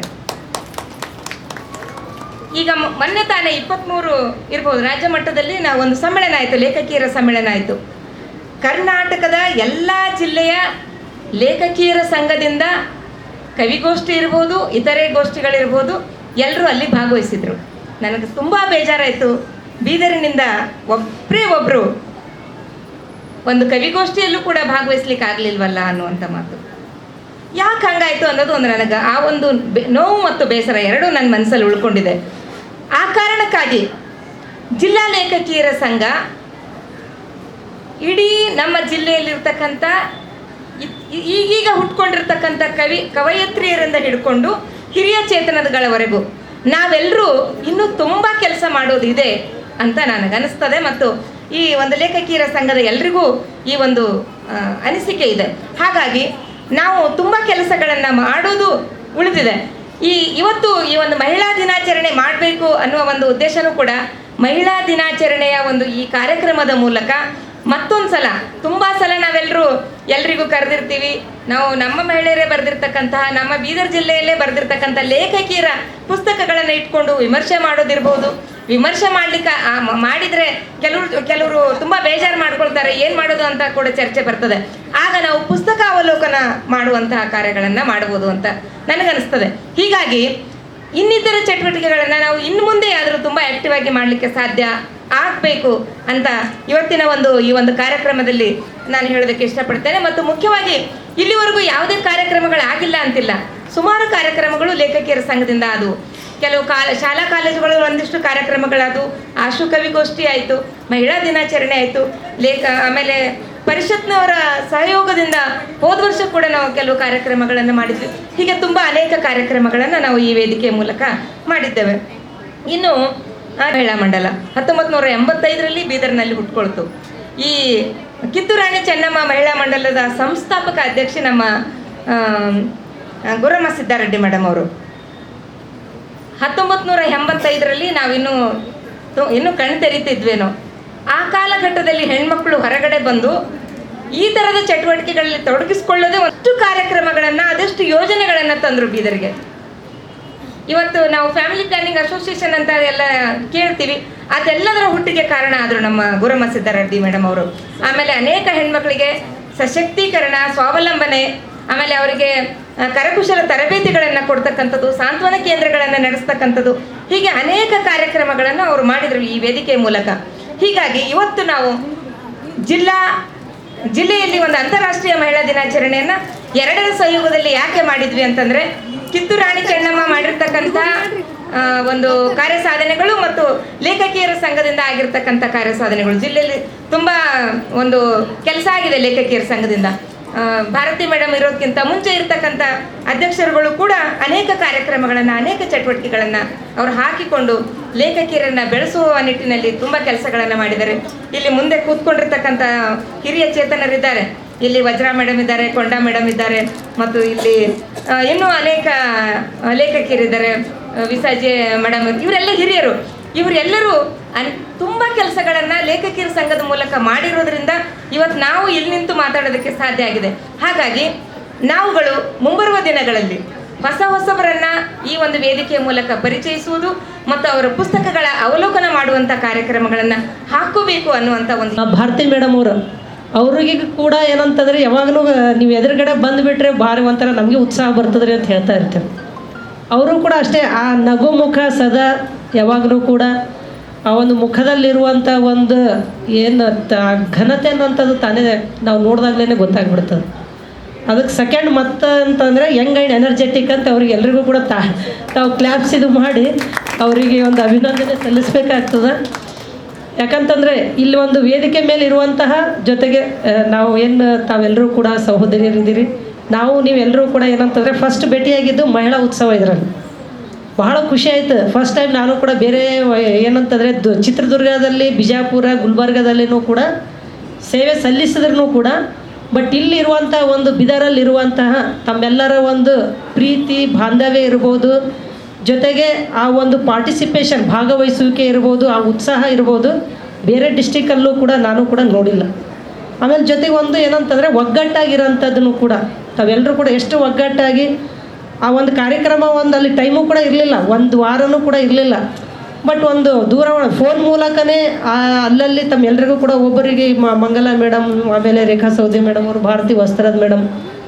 ಈಗ ಮೊನ್ನೆ ತಾನೇ ಇಪ್ಪತ್ತ್ಮೂರು ಇರ್ಬೋದು. ರಾಜ್ಯ ಮಟ್ಟದಲ್ಲಿ ನಾವು ಒಂದು ಸಮ್ಮೇಳನ ಆಯಿತು, ಲೇಖಕಿಯರ ಸಮ್ಮೇಳನ ಆಯಿತು. ಕರ್ನಾಟಕದ ಎಲ್ಲ ಜಿಲ್ಲೆಯ ಲೇಖಕಿಯರ ಸಂಘದಿಂದ ಕವಿಗೋಷ್ಠಿ ಇರ್ಬೋದು, ಇತರೆ ಗೋಷ್ಠಿಗಳಿರ್ಬೋದು ಎಲ್ಲರೂ ಅಲ್ಲಿ ಭಾಗವಹಿಸಿದರು. ನನಗೆ ತುಂಬ ಬೇಜಾರಾಯಿತು. ಬೀದರಿನಿಂದ ಒಬ್ಬರೇ ಒಬ್ಬರು ಒಂದು ಕವಿಗೋಷ್ಠಿಯಲ್ಲೂ ಕೂಡ ಭಾಗವಹಿಸ್ಲಿಕ್ಕೆ ಆಗಲಿಲ್ವಲ್ಲ ಅನ್ನುವಂಥ ಮಾತು. ಯಾಕೆ ಹಂಗಾಯಿತು ಅನ್ನೋದು ಒಂದು ನನಗೆ ಆ ಒಂದು ನೋವು ಮತ್ತು ಬೇಸರ ಎರಡೂ ನನ್ನ ಮನಸ್ಸಲ್ಲಿ ಉಳ್ಕೊಂಡಿದೆ. ಆ ಕಾರಣಕ್ಕಾಗಿ ಜಿಲ್ಲಾ ಲೇಖಕಿಯರ ಸಂಘ ಇಡೀ ನಮ್ಮ ಜಿಲ್ಲೆಯಲ್ಲಿರ್ತಕ್ಕಂಥ ಈಗೀಗ ಹುಟ್ಕೊಂಡಿರ್ತಕ್ಕಂಥ ಕವಿ ಕವಯತ್ರಿಯರಿಂದ ಹಿಡ್ಕೊಂಡು ಹಿರಿಯ ಚೇತನದಗಳವರೆಗೂ ನಾವೆಲ್ಲರೂ ಇನ್ನೂ ತುಂಬ ಕೆಲಸ ಮಾಡೋದಿದೆ ಅಂತ ನನಗನ್ನಿಸ್ತದೆ ಮತ್ತು ಈ ಒಂದು ಲೇಖಕಿಯರ ಸಂಘದ ಎಲ್ರಿಗೂ ಈ ಒಂದು ಅನಿಸಿಕೆ ಇದೆ. ಹಾಗಾಗಿ ನಾವು ತುಂಬ ಕೆಲಸಗಳನ್ನು ಮಾಡೋದು ಉಳಿದಿದೆ. ಈ ಇವತ್ತು ಈ ಒಂದು ಮಹಿಳಾ ದಿನಾಚರಣೆ ಮಾಡಬೇಕು ಅನ್ನುವ ಒಂದು ಉದ್ದೇಶನೂ ಕೂಡ ಮಹಿಳಾ ದಿನಾಚರಣೆಯ ಒಂದು ಈ ಕಾರ್ಯಕ್ರಮದ ಮೂಲಕ ಮತ್ತೊಂದು ಸಲ, ತುಂಬ ಸಲ ನಾವೆಲ್ಲರೂ ಎಲ್ರಿಗೂ ಕರೆದಿರ್ತೀವಿ. ನಾವು ನಮ್ಮ ಮಹಿಳೆಯರೇ ಬರೆದಿರ್ತಕ್ಕಂತಹ, ನಮ್ಮ ಬೀದರ್ ಜಿಲ್ಲೆಯಲ್ಲೇ ಬರೆದಿರ್ತಕ್ಕಂಥ ಲೇಖಕಿಯರ ಪುಸ್ತಕಗಳನ್ನು ಇಟ್ಕೊಂಡು ವಿಮರ್ಶೆ ಮಾಡೋದಿರ್ಬೋದು. ವಿಮರ್ಶೆ ಮಾಡ್ಲಿಕ್ಕೆ ಮಾಡಿದ್ರೆ ಕೆಲವರು ಕೆಲವರು ತುಂಬ ಬೇಜಾರು ಮಾಡ್ಕೊಳ್ತಾರೆ, ಏನು ಮಾಡೋದು ಅಂತ ಕೂಡ ಚರ್ಚೆ ಬರ್ತದೆ. ಆಗ ನಾವು ಪುಸ್ತಕ ಅವಲೋಕನ ಮಾಡುವಂತಹ ಕಾರ್ಯಗಳನ್ನು ಮಾಡಬಹುದು ಅಂತ ನನಗನ್ನಿಸ್ತದೆ. ಹೀಗಾಗಿ ಇನ್ನಿತರ ಚಟುವಟಿಕೆಗಳನ್ನು ನಾವು ಇನ್ನು ಮುಂದೆ ಆದರೂ ತುಂಬ ಆಕ್ಟಿವ್ ಆಗಿ ಮಾಡಲಿಕ್ಕೆ ಸಾಧ್ಯ ಆಗಬೇಕು ಅಂತ ಇವತ್ತಿನ ಒಂದು ಈ ಒಂದು ಕಾರ್ಯಕ್ರಮದಲ್ಲಿ ನಾನು ಹೇಳೋದಕ್ಕೆ ಇಷ್ಟಪಡ್ತೇನೆ. ಮತ್ತು ಮುಖ್ಯವಾಗಿ ಇಲ್ಲಿವರೆಗೂ ಯಾವುದೇ ಕಾರ್ಯಕ್ರಮಗಳಾಗಿಲ್ಲ ಅಂತಿಲ್ಲ. ಸುಮಾರು ಕಾರ್ಯಕ್ರಮಗಳು ಲೇಖಕಿಯರ ಸಂಘದಿಂದ ಅದು ಕೆಲವು ಕಾಲ ಶಾಲಾ ಕಾಲೇಜುಗಳು ಒಂದಿಷ್ಟು ಕಾರ್ಯಕ್ರಮಗಳಾದವು. ಆಶು ಕವಿಗೋಷ್ಠಿ ಆಯಿತು, ಮಹಿಳಾ ದಿನಾಚರಣೆ ಆಯಿತು, ಲೇಖ, ಆಮೇಲೆ ಪರಿಷತ್ನವರ ಸಹಯೋಗದಿಂದ ಹೋದ ವರ್ಷ ಕೂಡ ನಾವು ಕೆಲವು ಕಾರ್ಯಕ್ರಮಗಳನ್ನು ಮಾಡಿದ್ವಿ. ಹೀಗೆ ತುಂಬ ಅನೇಕ ಕಾರ್ಯಕ್ರಮಗಳನ್ನು ನಾವು ಈ ವೇದಿಕೆಯ ಮೂಲಕ ಮಾಡಿದ್ದೇವೆ. ಇನ್ನು ಮಹಿಳಾ ಮಂಡಲ ಹತ್ತೊಂಬತ್ತು ನೂರ ಎಂಬತ್ತೈದರಲ್ಲಿ ಬೀದರ್ನಲ್ಲಿ ಹುಟ್ಕೊಳ್ತು. ಈ ಕಿತ್ತೂರಾಣಿ ಚೆನ್ನಮ್ಮ ಮಹಿಳಾ ಮಂಡಲದ ಸಂಸ್ಥಾಪಕ ಅಧ್ಯಕ್ಷೆ ನಮ್ಮ ಗುರಮ್ಮ ಸಿದ್ದಾರೆಡ್ಡಿ ಮೇಡಮ್ ಅವರು. ಹತ್ತೊಂಬತ್ತು ನೂರ ಎಂಬತ್ತೈದರಲ್ಲಿ ನಾವಿನ್ನೂ, ಇನ್ನು ಕಣ್ ತೆರೀತಿದ್ವೇನೋ ಆ ಕಾಲಘಟ್ಟದಲ್ಲಿ ಹೆಣ್ಮಕ್ಳು ಹೊರಗಡೆ ಬಂದು ಈ ಥರದ ಚಟುವಟಿಕೆಗಳಲ್ಲಿ ತೊಡಗಿಸ್ಕೊಳ್ಳೋದೇ ಅಷ್ಟು ಕಾರ್ಯಕ್ರಮಗಳನ್ನು, ಅದಷ್ಟು ಯೋಜನೆಗಳನ್ನು ತಂದರು ಬೀದರ್ಗೆ. ಇವತ್ತು ನಾವು ಫ್ಯಾಮಿಲಿ ಪ್ಲಾನಿಂಗ್ ಅಸೋಸಿಯೇಷನ್ ಅಂತ ಎಲ್ಲ ಕೇಳ್ತೀವಿ. ಅದೆಲ್ಲದರ ಹುಟ್ಟಿಗೆ ಕಾರಣ ಆದರು ನಮ್ಮ ಗುರುಮ ಸಿದ್ದಾರೆಡ್ಡಿ ಮೇಡಮ್ ಅವರು. ಆಮೇಲೆ ಅನೇಕ ಹೆಣ್ಮಕ್ಳಿಗೆ ಸಶಕ್ತೀಕರಣ, ಸ್ವಾವಲಂಬನೆ, ಆಮೇಲೆ ಅವರಿಗೆ ಕರಕುಶಲ ತರಬೇತಿಗಳನ್ನು ಕೊಡ್ತಕ್ಕಂಥದ್ದು, ಸಾಂತ್ವನ ಕೇಂದ್ರಗಳನ್ನು ನಡೆಸ್ತಕ್ಕಂಥದ್ದು, ಹೀಗೆ ಅನೇಕ ಕಾರ್ಯಕ್ರಮಗಳನ್ನು ಅವರು ಮಾಡಿದರು ಈ ವೇದಿಕೆ ಮೂಲಕ. ಹೀಗಾಗಿ ಇವತ್ತು ನಾವು ಜಿಲ್ಲಾ, ಜಿಲ್ಲೆಯಲ್ಲಿ ಒಂದು ಅಂತಾರಾಷ್ಟ್ರೀಯ ಮಹಿಳಾ ದಿನಾಚರಣೆಯನ್ನು ಎರಡರ ಸಹಯೋಗದಲ್ಲಿ ಯಾಕೆ ಮಾಡಿದ್ವಿ ಅಂತಂದ್ರೆ ಕಿತ್ತೂರಾಣಿ ಚೆನ್ನಮ್ಮ ಮಾಡಿರ್ತಕ್ಕಂಥ ಒಂದು ಕಾರ್ಯ ಸಾಧನೆಗಳು ಮತ್ತು ಲೇಖಕಿಯರ ಸಂಘದಿಂದ ಆಗಿರ್ತಕ್ಕಂಥ ಕಾರ್ಯ ಸಾಧನೆಗಳು. ಜಿಲ್ಲೆಯಲ್ಲಿ ತುಂಬಾ ಒಂದು ಕೆಲಸ ಆಗಿದೆ ಲೇಖಕಿಯರ ಸಂಘದಿಂದ. ಭಾರತಿ ಮೇಡಮ್ ಇರೋದಕ್ಕಿಂತ ಮುಂಚೆ ಇರ್ತಕ್ಕಂಥ ಅಧ್ಯಕ್ಷರುಗಳು ಕೂಡ ಅನೇಕ ಕಾರ್ಯಕ್ರಮಗಳನ್ನು, ಅನೇಕ ಚಟುವಟಿಕೆಗಳನ್ನು ಅವರು ಹಾಕಿಕೊಂಡು ಲೇಖಕಿಯರನ್ನು ಬೆಳೆಸುವ ನಿಟ್ಟಿನಲ್ಲಿ ತುಂಬ ಕೆಲಸಗಳನ್ನು ಮಾಡಿದ್ದಾರೆ. ಇಲ್ಲಿ ಮುಂದೆ ಕೂತ್ಕೊಂಡಿರ್ತಕ್ಕಂಥ ಹಿರಿಯ ಚೇತನರಿದ್ದಾರೆ. ಇಲ್ಲಿ ವಜ್ರ ಮೇಡಮ್ ಇದ್ದಾರೆ, ಕೊಂಡ ಮೇಡಮ್ ಇದ್ದಾರೆ ಮತ್ತು ಇಲ್ಲಿ ಇನ್ನೂ ಅನೇಕ ಲೇಖಕಿಯರಿದ್ದಾರೆ. ವಿಸಾಜೆ ಮೇಡಮ್ ಇವರೆಲ್ಲ ಹಿರಿಯರು. ಇವರೆಲ್ಲರೂ ಅನ್, ತುಂಬ ಕೆಲಸಗಳನ್ನು ಲೇಖಕಿಯರ ಸಂಘದ ಮೂಲಕ ಮಾಡಿರೋದ್ರಿಂದ ಇವತ್ತು ನಾವು ಇಲ್ಲಿ ನಿಂತು ಮಾತಾಡೋದಕ್ಕೆ ಸಾಧ್ಯ ಆಗಿದೆ. ಹಾಗಾಗಿ ನಾವುಗಳು ಮುಂಬರುವ ದಿನಗಳಲ್ಲಿ ಹೊಸ ಹೊಸಬರನ್ನ ಈ ಒಂದು ವೇದಿಕೆಯ ಮೂಲಕ ಪರಿಚಯಿಸುವುದು ಮತ್ತು ಅವರ ಪುಸ್ತಕಗಳ ಅವಲೋಕನ ಮಾಡುವಂಥ ಕಾರ್ಯಕ್ರಮಗಳನ್ನು ಹಾಕೋಬೇಕು ಅನ್ನುವಂಥ ಒಂದು ಭಾರತಿ ಮೇಡಮ್ ಅವರು ಅವ್ರಿಗೆ ಕೂಡ ಏನಂತಂದ್ರೆ ಯಾವಾಗಲೂ ನೀವು ಎದುರುಗಡೆ ಬಂದುಬಿಟ್ರೆ ಭಾರಿ ಒಂಥರ ನಮಗೆ ಉತ್ಸಾಹ ಬರ್ತದ್ರಿ ಅಂತ ಹೇಳ್ತಾ ಇರ್ತಾರೆ. ಅವರು ಕೂಡ ಅಷ್ಟೇ, ಆ ನಗು ಮುಖ ಸದಾ ಯಾವಾಗಲೂ ಕೂಡ ಆ ಒಂದು ಮುಖದಲ್ಲಿರುವಂಥ ಒಂದು ಏನು ತ ಘನತೆ ಅನ್ನೋಂಥದ್ದು ತಾನೇ ನಾವು ನೋಡಿದಾಗ್ಲೇ ಗೊತ್ತಾಗ್ಬಿಡ್ತದೆ. ಅದಕ್ಕೆ ಸೆಕೆಂಡ್ ಮತ್ತೆ ಅಂತಂದರೆ ಯಂಗ್ ಆ್ಯಂಡ್ ಎನರ್ಜೆಟಿಕ್ ಅಂತ ಅವ್ರಿಗೆ ಎಲ್ರಿಗೂ ಕೂಡ ತಾ ತಾವು ಕ್ಲಾಪ್ಸ್ ಇದು ಮಾಡಿ ಅವರಿಗೆ ಒಂದು ಅಭಿನಂದನೆ ಸಲ್ಲಿಸಬೇಕಾಗ್ತದೆ. ಯಾಕಂತಂದರೆ ಇಲ್ಲಿ ಒಂದು ವೇದಿಕೆ ಮೇಲೆ ಇರುವಂತಹ ಜೊತೆಗೆ ನಾವು ಏನು ತಾವೆಲ್ಲರೂ ಕೂಡ ಸಹೋದರಿಯರಿದ್ದೀರಿ. ನಾವು ನೀವೆಲ್ಲರೂ ಕೂಡ ಏನಂತಂದರೆ ಫಸ್ಟ್ ಭೇಟಿಯಾಗಿದ್ದು ಮಹಿಳಾ ಉತ್ಸವ ಇದರಲ್ಲಿ. ಬಹಳ ಖುಷಿ ಆಯ್ತು. ಫಸ್ಟ್ ಟೈಮ್ ನಾನು ಕೂಡ ಬೇರೆ ಏನಂತಂದ್ರೆ ಚಿತ್ರದುರ್ಗದಲ್ಲಿ, ಬಿಜಾಪುರ, ಗುಲ್ಬರ್ಗದಲ್ಲಿನೂ ಕೂಡ ಸೇವೆ ಸಲ್ಲಿಸಿದ್ರೂ ಕೂಡ ಬಟ್ ಇಲ್ಲಿರುವಂಥ ಒಂದು ಬಿದರಲ್ಲಿರುವಂತಹ ತಮ್ಮೆಲ್ಲರ ಒಂದು ಪ್ರೀತಿ, ಬಾಂಧವ್ಯ ಇರ್ಬೋದು, ಜೊತೆಗೆ ಆ ಒಂದು ಪಾರ್ಟಿಸಿಪೇಷನ್ ಭಾಗವಹಿಸುವಿಕೆ ಇರ್ಬೋದು, ಆ ಉತ್ಸಾಹ ಇರ್ಬೋದು, ಬೇರೆ ಡಿಸ್ಟಿಕಲ್ಲೂ ಕೂಡ ನಾನು ಕೂಡ ನೋಡಿಲ್ಲ. ಆಮೇಲೆ ಜೊತೆಗೆ ಒಂದು ಏನಂತಂದರೆ ಒಗ್ಗಟ್ಟಾಗಿರೋಂಥದ್ದನ್ನು ಕೂಡ ತಾವೆಲ್ಲರೂ ಕೂಡ ಎಷ್ಟು ಒಗ್ಗಟ್ಟಾಗಿ ಆ ಒಂದು ಕಾರ್ಯಕ್ರಮ ಒಂದು ಅಲ್ಲಿ ಟೈಮು ಕೂಡ ಇರಲಿಲ್ಲ, ಒಂದು ವಾರನೂ ಕೂಡ ಇರಲಿಲ್ಲ. ಬಟ್ ಒಂದು ದೂರವಾಣಿ ಫೋನ್ ಮೂಲಕನೇ ಅಲ್ಲಲ್ಲಿ ತಮ್ಮ ಎಲ್ರಿಗೂ ಕೂಡ ಒಬ್ಬರಿಗೆ ಮಂಗಲ ಮೇಡಮ್ ಆಮೇಲೆ ರೇಖಾ ಸೌದಿ ಮೇಡಮ್ ಅವರು, ಭಾರತಿ ವಸ್ತ್ರದ ಮೇಡಮ್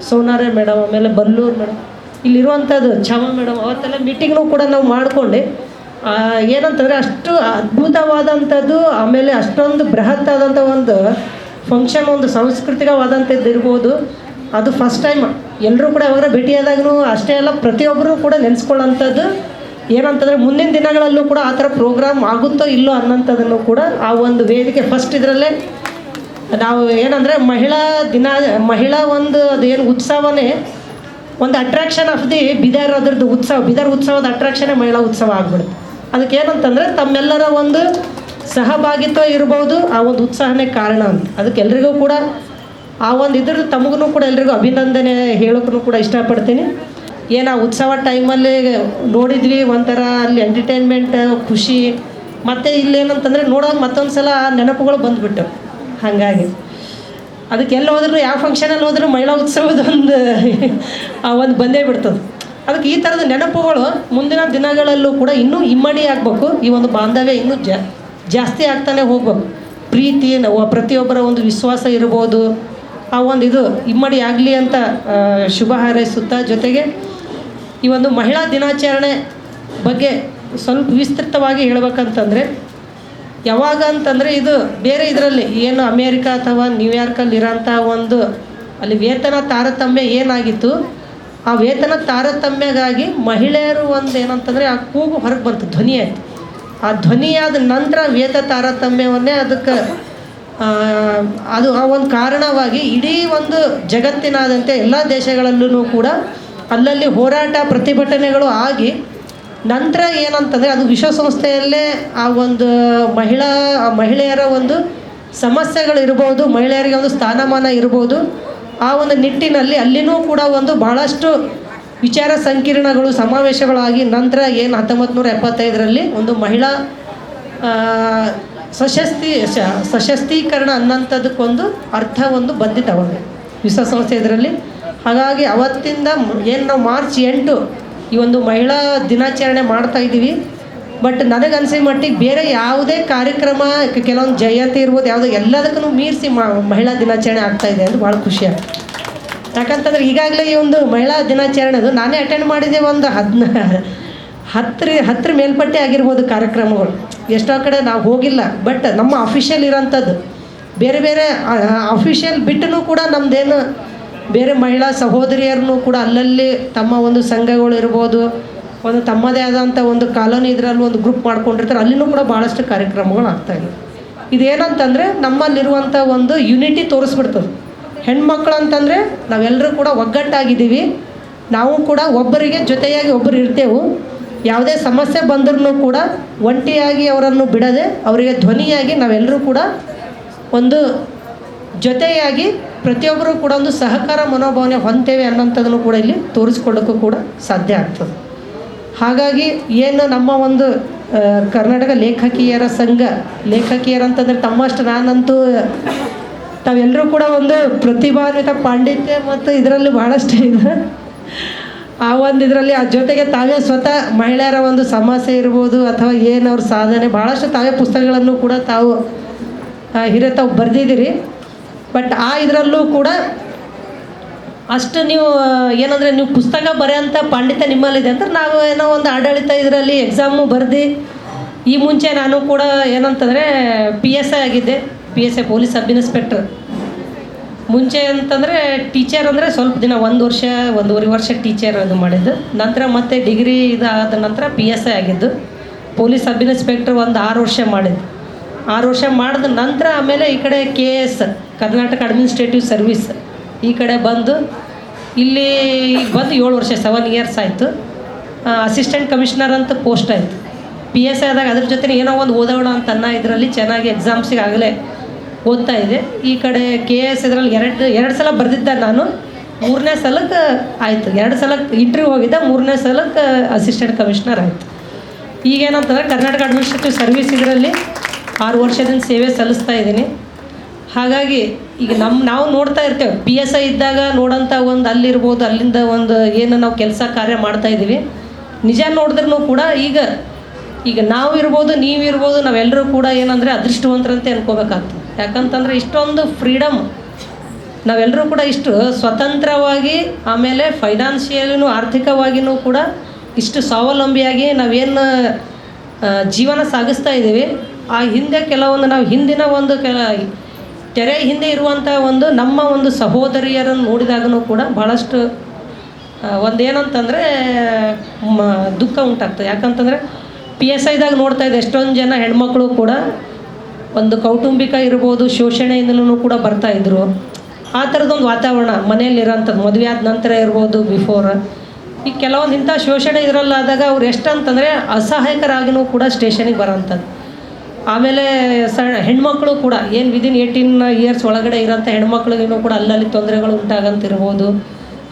ಸೋನಾರೆ ಮೇಡಮ್ ಆಮೇಲೆ ಬಲ್ಲೂರು ಮೇಡಮ್ ಇಲ್ಲಿರುವಂಥದ್ದು ಛಾವ ಮೇಡಮ್ ಅವತ್ತೆಲ್ಲ ಮೀಟಿಂಗ್ನೂ ಕೂಡ ನಾವು ಮಾಡಿಕೊಂಡೆ. ಏನಂತಂದರೆ ಅಷ್ಟು ಅದ್ಭುತವಾದಂಥದ್ದು ಆಮೇಲೆ ಅಷ್ಟೊಂದು ಬೃಹತ್ ಆದಂಥ ಒಂದು ಫಂಕ್ಷನ್ ಒಂದು ಸಾಂಸ್ಕೃತಿಕವಾದಂಥದ್ದು ಇರ್ಬೋದು ಅದು ಫಸ್ಟ್ ಟೈಮ್ ಎಲ್ಲರೂ ಕೂಡ ಯಾವಾಗ ಭೇಟಿಯಾದಾಗೂ ಅಷ್ಟೇ ಅಲ್ಲ, ಪ್ರತಿಯೊಬ್ಬರೂ ಕೂಡ ನೆನೆಸ್ಕೊಳ್ಳೋಂಥದ್ದು. ಏನಂತಂದರೆ ಮುಂದಿನ ದಿನಗಳಲ್ಲೂ ಕೂಡ ಆ ಥರ ಪ್ರೋಗ್ರಾಮ್ ಆಗುತ್ತೋ ಇಲ್ಲೋ ಅನ್ನೋಂಥದ್ದನ್ನು ಕೂಡ ಆ ಒಂದು ವೇದಿಕೆ ಫಸ್ಟ್ ಇದರಲ್ಲೇ ನಾವು ಏನಂದರೆ ಮಹಿಳಾ ದಿನ, ಮಹಿಳಾ ಒಂದು ಅದು ಏನು ಉತ್ಸವನೇ, ಒಂದು ಅಟ್ರಾಕ್ಷನ್ ಆಫ್ ದಿ ಬಿದರ್ ಅದ್ರದ್ದು ಉತ್ಸವ, ಬಿದರ್ ಉತ್ಸವದ ಅಟ್ರಾಕ್ಷನೇ ಮಹಿಳಾ ಉತ್ಸವ ಆಗ್ಬಿಡುತ್ತೆ. ಅದಕ್ಕೆ ಏನಂತಂದರೆ ತಮ್ಮೆಲ್ಲರ ಒಂದು ಸಹಭಾಗಿತ್ವ ಇರ್ಬೋದು ಆ ಒಂದು ಉತ್ಸಾಹನೇ ಕಾರಣ ಅಂತ. ಅದಕ್ಕೆ ಎಲ್ರಿಗೂ ಕೂಡ ಆ ಒಂದು ಇದ್ರದ್ದು ತಮಗೂ ಕೂಡ ಎಲ್ರಿಗೂ ಅಭಿನಂದನೆ ಹೇಳೋಕ್ಕೂ ಕೂಡ ಇಷ್ಟಪಡ್ತೀನಿ. ಏನು ಆ ಉತ್ಸವ ಟೈಮಲ್ಲಿ ನೋಡಿದ್ವಿ ಒಂಥರ ಅಲ್ಲಿ ಎಂಟರ್ಟೈನ್ಮೆಂಟ್ ಖುಷಿ, ಮತ್ತು ಇಲ್ಲೇನಂತಂದರೆ ನೋಡೋಕೆ ಮತ್ತೊಂದು ಸಲ ನೆನಪುಗಳು ಬಂದುಬಿಟ್ಟು. ಹಾಗಾಗಿ. ಅದಕ್ಕೆ ಎಲ್ಲಿ ಹೋದ್ರೂ ಯಾವ ಫಂಕ್ಷನಲ್ಲಿ ಹೋದ್ರೂ ಮಹಿಳಾ ಉತ್ಸವದ ಒಂದು ಆ ಒಂದು ಬಂದೇ ಬಿಡ್ತದೆ. ಅದಕ್ಕೆ ಈ ಥರದ ನೆನಪುಗಳು ಮುಂದಿನ ದಿನಗಳಲ್ಲೂ ಕೂಡ ಇನ್ನೂ ಇಮ್ಮಡಿ ಆಗಬೇಕು. ಈ ಒಂದು ಬಾಂಧವ್ಯ ಇನ್ನೂ ಜಾಸ್ತಿ ಆಗ್ತಾನೆ ಹೋಗ್ಬೇಕು. ಪ್ರೀತಿ ನಾವು ಪ್ರತಿಯೊಬ್ಬರ ಒಂದು ವಿಶ್ವಾಸ ಇರ್ಬೋದು. ಆ ಒಂದು ಇದು ಇಮ್ಮಡಿ ಆಗಲಿ ಅಂತ ಶುಭ ಹಾರೈಸುತ್ತಾ ಜೊತೆಗೆ ಈ ಒಂದು ಮಹಿಳಾ ದಿನಾಚರಣೆ ಬಗ್ಗೆ ಸ್ವಲ್ಪ ವಿಸ್ತೃತವಾಗಿ ಹೇಳ್ಬೇಕಂತಂದರೆ, ಯಾವಾಗ ಅಂತಂದರೆ ಇದು ಬೇರೆ ಇದರಲ್ಲಿ, ಏನು ಅಮೇರಿಕ ಅಥವಾ ನ್ಯೂಯಾರ್ಕಲ್ಲಿ ಇರೋಂಥ ಒಂದು ಅಲ್ಲಿ ವೇತನ ತಾರತಮ್ಯ ಏನಾಗಿತ್ತು, ಆ ವೇತನ ತಾರತಮ್ಯಗಾಗಿ ಮಹಿಳೆಯರು ಒಂದು ಏನಂತಂದರೆ ಆ ಕೂಗು ಹೊರಗೆ ಬಂತು, ಧ್ವನಿ ಆ ಧ್ವನಿಯಾದ ನಂತರ ವೇತ ತಾರತಮ್ಯವನ್ನೇ ಅದಕ್ಕೆ ಅದು ಆ ಒಂದು ಕಾರಣವಾಗಿ ಇಡೀ ಒಂದು ಜಗತ್ತಿನಾದಂತೆ ಎಲ್ಲ ದೇಶಗಳಲ್ಲೂ ಕೂಡ ಅಲ್ಲಲ್ಲಿ ಹೋರಾಟ ಪ್ರತಿಭಟನೆಗಳು ಆಗಿ ನಂತರ ಏನಂತಂದರೆ ಅದು ವಿಶ್ವಸಂಸ್ಥೆಯಲ್ಲೇ ಆ ಒಂದು ಮಹಿಳಾ ಮಹಿಳೆಯರ ಒಂದು ಸಮಸ್ಯೆಗಳು ಇರ್ಬೋದು, ಮಹಿಳೆಯರಿಗೆ ಒಂದು ಸ್ಥಾನಮಾನ ಇರ್ಬೋದು, ಆ ಒಂದು ನಿಟ್ಟಿನಲ್ಲಿ ಅಲ್ಲಿನೂ ಕೂಡ ಒಂದು ಬಹಳಷ್ಟು ವಿಚಾರ ಸಂಕಿರಣಗಳು, ಸಮಾವೇಶಗಳಾಗಿ ನಂತರ ಏನು ಹತ್ತೊಂಬತ್ತು ನೂರ ಎಪ್ಪತ್ತೈದರಲ್ಲಿ ಒಂದು ಮಹಿಳಾ ಸಶಸ್ತಿ ಸಶಸ್ತೀಕರಣ ಅನ್ನೋಂಥದ್ದಕ್ಕೊಂದು ಅರ್ಥ ಒಂದು ಬಂದಿತ್ತು ಅವಾಗ ವಿಶ್ವಸಂಸ್ಥೆ ಇದರಲ್ಲಿ. ಹಾಗಾಗಿ ಅವತ್ತಿಂದ ಏನು ನಾವು ಮಾರ್ಚ್ ಎಂಟು ಈ ಒಂದು ಮಹಿಳಾ ದಿನಾಚರಣೆ ಮಾಡ್ತಾ ಇದ್ದೀವಿ. ಬಟ್ ನನಗನ್ಸಿದ ಮಟ್ಟಿಗೆ ಬೇರೆ ಯಾವುದೇ ಕಾರ್ಯಕ್ರಮ ಕೆಲವೊಂದು ಜಯಂತಿ ಇರ್ಬೋದು, ಯಾವುದೋ ಎಲ್ಲದಕ್ಕೂ ಮೀರಿಸಿ ಮಹಿಳಾ ದಿನಾಚರಣೆ ಆಗ್ತಾ ಇದೆ ಅಂತ ಭಾಳ ಖುಷಿ ಆಗ್ತದೆ. ಯಾಕಂತಂದ್ರೆ ಈಗಾಗಲೇ ಈ ಒಂದು ಮಹಿಳಾ ದಿನಾಚರಣೆ ಅದು ನಾನೇ ಅಟೆಂಡ್ ಮಾಡಿದ್ದೆ ಒಂದು ಹದಿನ ಹತ್ತರ ಹತ್ತರ ಮೇಲ್ಪಟ್ಟೆ ಆಗಿರ್ಬೋದು ಕಾರ್ಯಕ್ರಮಗಳು. ಎಷ್ಟೋ ಕಡೆ ನಾವು ಹೋಗಿಲ್ಲ ಬಟ್ ನಮ್ಮ ಅಫಿಷಿಯಲ್ ಇರೋಂಥದ್ದು. ಬೇರೆ ಬೇರೆ ಅಫಿಷಿಯಲ್ ಬಿಟ್ಟು ಕೂಡ ನಮ್ಮದೇನು ಬೇರೆ ಮಹಿಳಾ ಸಹೋದರಿಯರನ್ನು ಕೂಡ ಅಲ್ಲಲ್ಲಿ ತಮ್ಮ ಒಂದು ಸಂಘಗಳು ಇರ್ಬೋದು, ಒಂದು ತಮ್ಮದೇ ಆದಂಥ ಒಂದು ಕಾಲೋನಿ ಇದರಲ್ಲಿ ಒಂದು ಗ್ರೂಪ್ ಮಾಡ್ಕೊಂಡಿರ್ತಾರೆ, ಅಲ್ಲಿನೂ ಕೂಡ ಭಾಳಷ್ಟು ಕಾರ್ಯಕ್ರಮಗಳು ಆಗ್ತಾಯಿದೆ ಇದೇನಂತಂದರೆ ನಮ್ಮಲ್ಲಿರುವಂಥ ಒಂದು ಯುನಿಟಿ ತೋರಿಸ್ಬಿಡ್ತದೆ. ಹೆಣ್ಮಕ್ಳು ಅಂತಂದರೆ ನಾವೆಲ್ಲರೂ ಕೂಡ ಒಗ್ಗಟ್ಟಾಗಿದ್ದೀವಿ. ನಾವು ಕೂಡ ಒಬ್ಬರಿಗೆ ಜೊತೆಯಾಗಿ ಒಬ್ಬರು ಇರ್ತೇವೆ. ಯಾವುದೇ ಸಮಸ್ಯೆ ಬಂದ್ರೂ ಕೂಡ ಒಂಟಿಯಾಗಿ ಅವರನ್ನು ಬಿಡದೆ ಅವರಿಗೆ ಧ್ವನಿಯಾಗಿ ನಾವೆಲ್ಲರೂ ಕೂಡ ಒಂದು ಜೊತೆಯಾಗಿ ಪ್ರತಿಯೊಬ್ಬರು ಕೂಡ ಒಂದು ಸಹಕಾರ ಮನೋಭಾವನೆ ಹೊಂತೇವೆ ಅನ್ನೋಂಥದ್ದನ್ನು ಕೂಡ ಇಲ್ಲಿ ತೋರಿಸ್ಕೊಳ್ಳೋಕ್ಕೂ ಕೂಡ ಸಾಧ್ಯ ಆಗ್ತದೆ. ಹಾಗಾಗಿ ಏನು ನಮ್ಮ ಒಂದು ಕರ್ನಾಟಕ ಲೇಖಕಿಯರ ಸಂಘ ಲೇಖಕಿಯರಂತಂದ್ರೆ ತಮ್ಮಷ್ಟು ನಾನಂತೂ ತಾವೆಲ್ಲರೂ ಕೂಡ ಒಂದು ಪ್ರತಿಭಾನ್ವಿತ ಪಾಂಡಿತ್ಯ ಮತ್ತು ಇದರಲ್ಲಿ ಬಹಳಷ್ಟು ಇದೆ. ಆ ಒಂದು ಇದರಲ್ಲಿ ಆ ಜೊತೆಗೆ ತಾವೇ ಸ್ವತಃ ಮಹಿಳೆಯರ ಒಂದು ಸಮಸ್ಯೆ ಇರ್ಬೋದು ಅಥವಾ ಏನು ಸಾಧನೆ ಭಾಳಷ್ಟು ತಾವೇ ಪುಸ್ತಕಗಳನ್ನು ಕೂಡ ತಾವು ಹಿರಿಯ ತಾವು ಬರೆದಿದ್ದೀರಿ. ಬಟ್ ಆ ಇದರಲ್ಲೂ ಕೂಡ ಅಷ್ಟು ನೀವು ಏನಂದರೆ ನೀವು ಪುಸ್ತಕ ಬರೆಯೋಂಥ ಪಾಂಡಿತ ನಿಮ್ಮಲ್ಲಿದೆ ಅಂತ ನಾವು ಏನೋ ಒಂದು ಆಡಳಿತ ಇದರಲ್ಲಿ ಎಕ್ಸಾಮು ಬರೆದು, ಈ ಮುಂಚೆ ನಾನು ಕೂಡ ಏನಂತಂದರೆ ಪಿ ಎಸ್ ಐ ಆಗಿದ್ದೆ P S I police sub inspector ಮುಂಚೆ ಅಂತಂದರೆ ಟೀಚರ್ ಅಂದರೆ ಸ್ವಲ್ಪ ದಿನ ಒಂದು ವರ್ಷ, ಒಂದೂವರೆ ವರ್ಷ ಟೀಚರ್ ಅದು ಮಾಡಿದ್ದು. ನಂತರ ಮತ್ತೆ ಡಿಗ್ರಿ ಇದಾದ ನಂತರ ಪಿ ಎಸ್ ಐ ಆಗಿದ್ದು. ಪೊಲೀಸ್ ಸಬ್ ಇನ್ಸ್ಪೆಕ್ಟರ್ ಒಂದು ಆರು ವರ್ಷ ಮಾಡಿದ್ದು. ಆರು ವರ್ಷ ಮಾಡಿದ ನಂತರ ಆಮೇಲೆ ಈ ಕಡೆ K S Karnataka administrative service ಈ ಕಡೆ ಬಂದು, ಇಲ್ಲಿ ಬಂದು ಏಳು ವರ್ಷ ಸೆವೆನ್ ಇಯರ್ಸ್ ಆಯಿತು. ಅಸಿಸ್ಟೆಂಟ್ ಕಮಿಷನರ್ ಅಂತ ಪೋಸ್ಟ್ ಆಯಿತು. ಪಿ ಎಸ್ ಐ ಆದಾಗ ಅದ್ರ ಜೊತೆ ಏನೋ ಒಂದು ಓದೋಣ ಅಂತ ಅನ್ನ ಇದರಲ್ಲಿ ಚೆನ್ನಾಗಿ ಎಕ್ಸಾಮ್ಸಿಗೆ ಆಗಲೇ ಓದ್ತಾ ಇದೆ ಈ ಕಡೆ ಕೆ ಎಸ್ ಇದ್ರಲ್ಲಿ ಎರಡು ಎರಡು ಸಲ ಬರೆದಿದ್ದೆ ನಾನು. ಮೂರನೇ ಸಲಕ್ಕೆ ಆಯಿತು. ಎರಡು ಸಲಕ್ಕೆ ಇಂಟರ್ವ್ಯೂ ಹೋಗಿದ್ದೆ. ಮೂರನೇ ಸಲಕ್ಕೆ ಅಸಿಸ್ಟೆಂಟ್ ಕಮಿಷನರ್ ಆಯಿತು. ಈಗೇನಂತಂದರೆ ಕರ್ನಾಟಕ ಅಡ್ಮಿನಿಸ್ಟ್ರೇಟಿವ್ ಸರ್ವಿಸ್ ಇದರಲ್ಲಿ ಆರು ವರ್ಷದಿಂದ ಸೇವೆ ಸಲ್ಲಿಸ್ತಾ ಇದ್ದೀನಿ. ಹಾಗಾಗಿ ಈಗ ನಮ್ಮ ನಾವು ನೋಡ್ತಾ ಇರ್ತೇವೆ. ಪಿ ಎಸ್ ಐ ಇದ್ದಾಗ ನೋಡೋಂಥ ಒಂದು ಅಲ್ಲಿರ್ಬೋದು, ಅಲ್ಲಿಂದ ಒಂದು ಏನು ನಾವು ಕೆಲಸ ಕಾರ್ಯ ಮಾಡ್ತಾ ಇದ್ದೀವಿ. ನಿಜ ನೋಡಿದ್ರೂ ಕೂಡ ಈಗ ಈಗ ನಾವು ಇರ್ಬೋದು ನೀವು ಇರ್ಬೋದು ನಾವೆಲ್ಲರೂ ಕೂಡ ಏನಂದರೆ ಅದೃಷ್ಟವಂತರಂತೆ ಅನ್ಕೋಬೇಕಾಗ್ತದೆ. ಯಾಕಂತಂದರೆ ಇಷ್ಟೊಂದು ಫ್ರೀಡಮ್ ನಾವೆಲ್ಲರೂ ಕೂಡ ಇಷ್ಟು ಸ್ವತಂತ್ರವಾಗಿ, ಆಮೇಲೆ ಫೈನಾನ್ಷಿಯಲಿನೂ ಆರ್ಥಿಕವಾಗಿಯೂ ಕೂಡ ಇಷ್ಟು ಸ್ವಾವಲಂಬಿಯಾಗಿ ನಾವೇನು ಜೀವನ ಸಾಗಿಸ್ತಾ ಇದ್ದೀವಿ. ಆ ಹಿಂದೆ ಕೆಲವೊಂದು, ನಾವು ಹಿಂದಿನ ಒಂದು ಕೆಲ, ತೆರೆ ಹಿಂದೆ ಇರುವಂಥ ಒಂದು ನಮ್ಮ ಒಂದು ಸಹೋದರಿಯರನ್ನು ನೋಡಿದಾಗೂ ಕೂಡ ಭಾಳಷ್ಟು ಒಂದೇನಂತಂದರೆ ದುಃಖ ಉಂಟಾಗ್ತದೆ. ಯಾಕಂತಂದರೆ ಪಿ ಎಸ್ ಐದಾಗ ನೋಡ್ತಾ ಇದ್ದೆ, ಎಷ್ಟೊಂದು ಜನ ಹೆಣ್ಮಕ್ಳು ಕೂಡ ಒಂದು ಕೌಟುಂಬಿಕ ಇರ್ಬೋದು, ಶೋಷಣೆಯಿಂದಲೂ ಕೂಡ ಬರ್ತಾ ಇದ್ರು. ಆ ಥರದೊಂದು ವಾತಾವರಣ ಮನೆಯಲ್ಲಿರೋಂಥದ್ದು ಮದುವೆ ಆದ ನಂತರ ಇರ್ಬೋದು ಬಿಫೋರ್ ಈ ಕೆಲವೊಂದು ಇಂಥ ಶೋಷಣೆ ಇದರಲ್ಲಾದಾಗ ಅವ್ರು ಎಷ್ಟಂತಂದರೆ ಅಸಹಾಯಕರಾಗಿನೂ ಕೂಡ ಸ್ಟೇಷನಿಗೆ ಬರೋಂಥದ್ದು. ಆಮೇಲೆ ಸಣ್ಣ ಹೆಣ್ಮಕ್ಳು ಕೂಡ, ಏನು ವಿದಿನ್ ಏಯ್ಟೀನ್ ಇಯರ್ಸ್ ಒಳಗಡೆ ಇರೋಂಥ ಹೆಣ್ಮಕ್ಳಿಗೂ ಕೂಡ ಅಲ್ಲಲ್ಲಿ ತೊಂದರೆಗಳು ಉಂಟಾಗಂತಿರ್ಬೋದು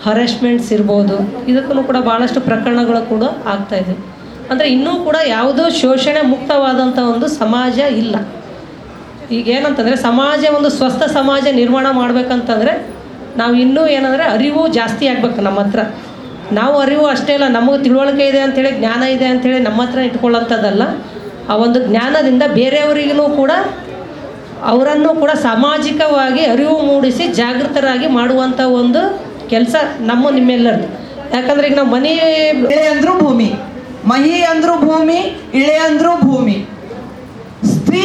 ಹರೆಸ್ಮೆಂಟ್ಸ್ ಇರ್ಬೋದು ಇದಕ್ಕೂ ಕೂಡ ಭಾಳಷ್ಟು ಪ್ರಕರಣಗಳು ಕೂಡ ಆಗ್ತಾಯಿದೆ ಅಂದರೆ ಇನ್ನೂ ಕೂಡ ಯಾವುದೋ ಶೋಷಣೆ ಮುಕ್ತವಾದಂಥ ಒಂದು ಸಮಾಜ ಇಲ್ಲ. ಈಗ ಏನಂತಂದರೆ ಸಮಾಜ ಒಂದು ಸ್ವಸ್ಥ ಸಮಾಜ ನಿರ್ಮಾಣ ಮಾಡಬೇಕಂತಂದರೆ ನಾವು ಇನ್ನೂ ಏನಂದರೆ ಅರಿವು ಜಾಸ್ತಿ ಆಗಬೇಕು ನಮ್ಮ ಹತ್ರ. ನಾವು ಅರಿವು ಅಷ್ಟೇ ಇಲ್ಲ, ನಮಗೆ ತಿಳುವಳಿಕೆ ಇದೆ ಅಂಥೇಳಿ ಜ್ಞಾನ ಇದೆ ಅಂಥೇಳಿ ನಮ್ಮ ಹತ್ರ ಇಟ್ಕೊಳ್ಳೋಂಥದ್ದಲ್ಲ ಆ ಒಂದು ಜ್ಞಾನದಿಂದ ಬೇರೆಯವರಿಗೂ ಕೂಡ ಅವರನ್ನು ಕೂಡ ಸಾಮಾಜಿಕವಾಗಿ ಅರಿವು ಮೂಡಿಸಿ ಜಾಗೃತರಾಗಿ ಮಾಡುವಂಥ ಒಂದು ಕೆಲಸ ನಮ್ಮ ನಿಮ್ಮೆಲ್ಲರದು ಯಾಕಂದ್ರೆ ಈಗ ನಾವು ಮನೆ ಅಂದರೂ ಭೂಮಿ, ಮಹಿ ಅಂದರೂ ಭೂಮಿ, ಇಳೆ ಅಂದರೂ ಭೂಮಿ.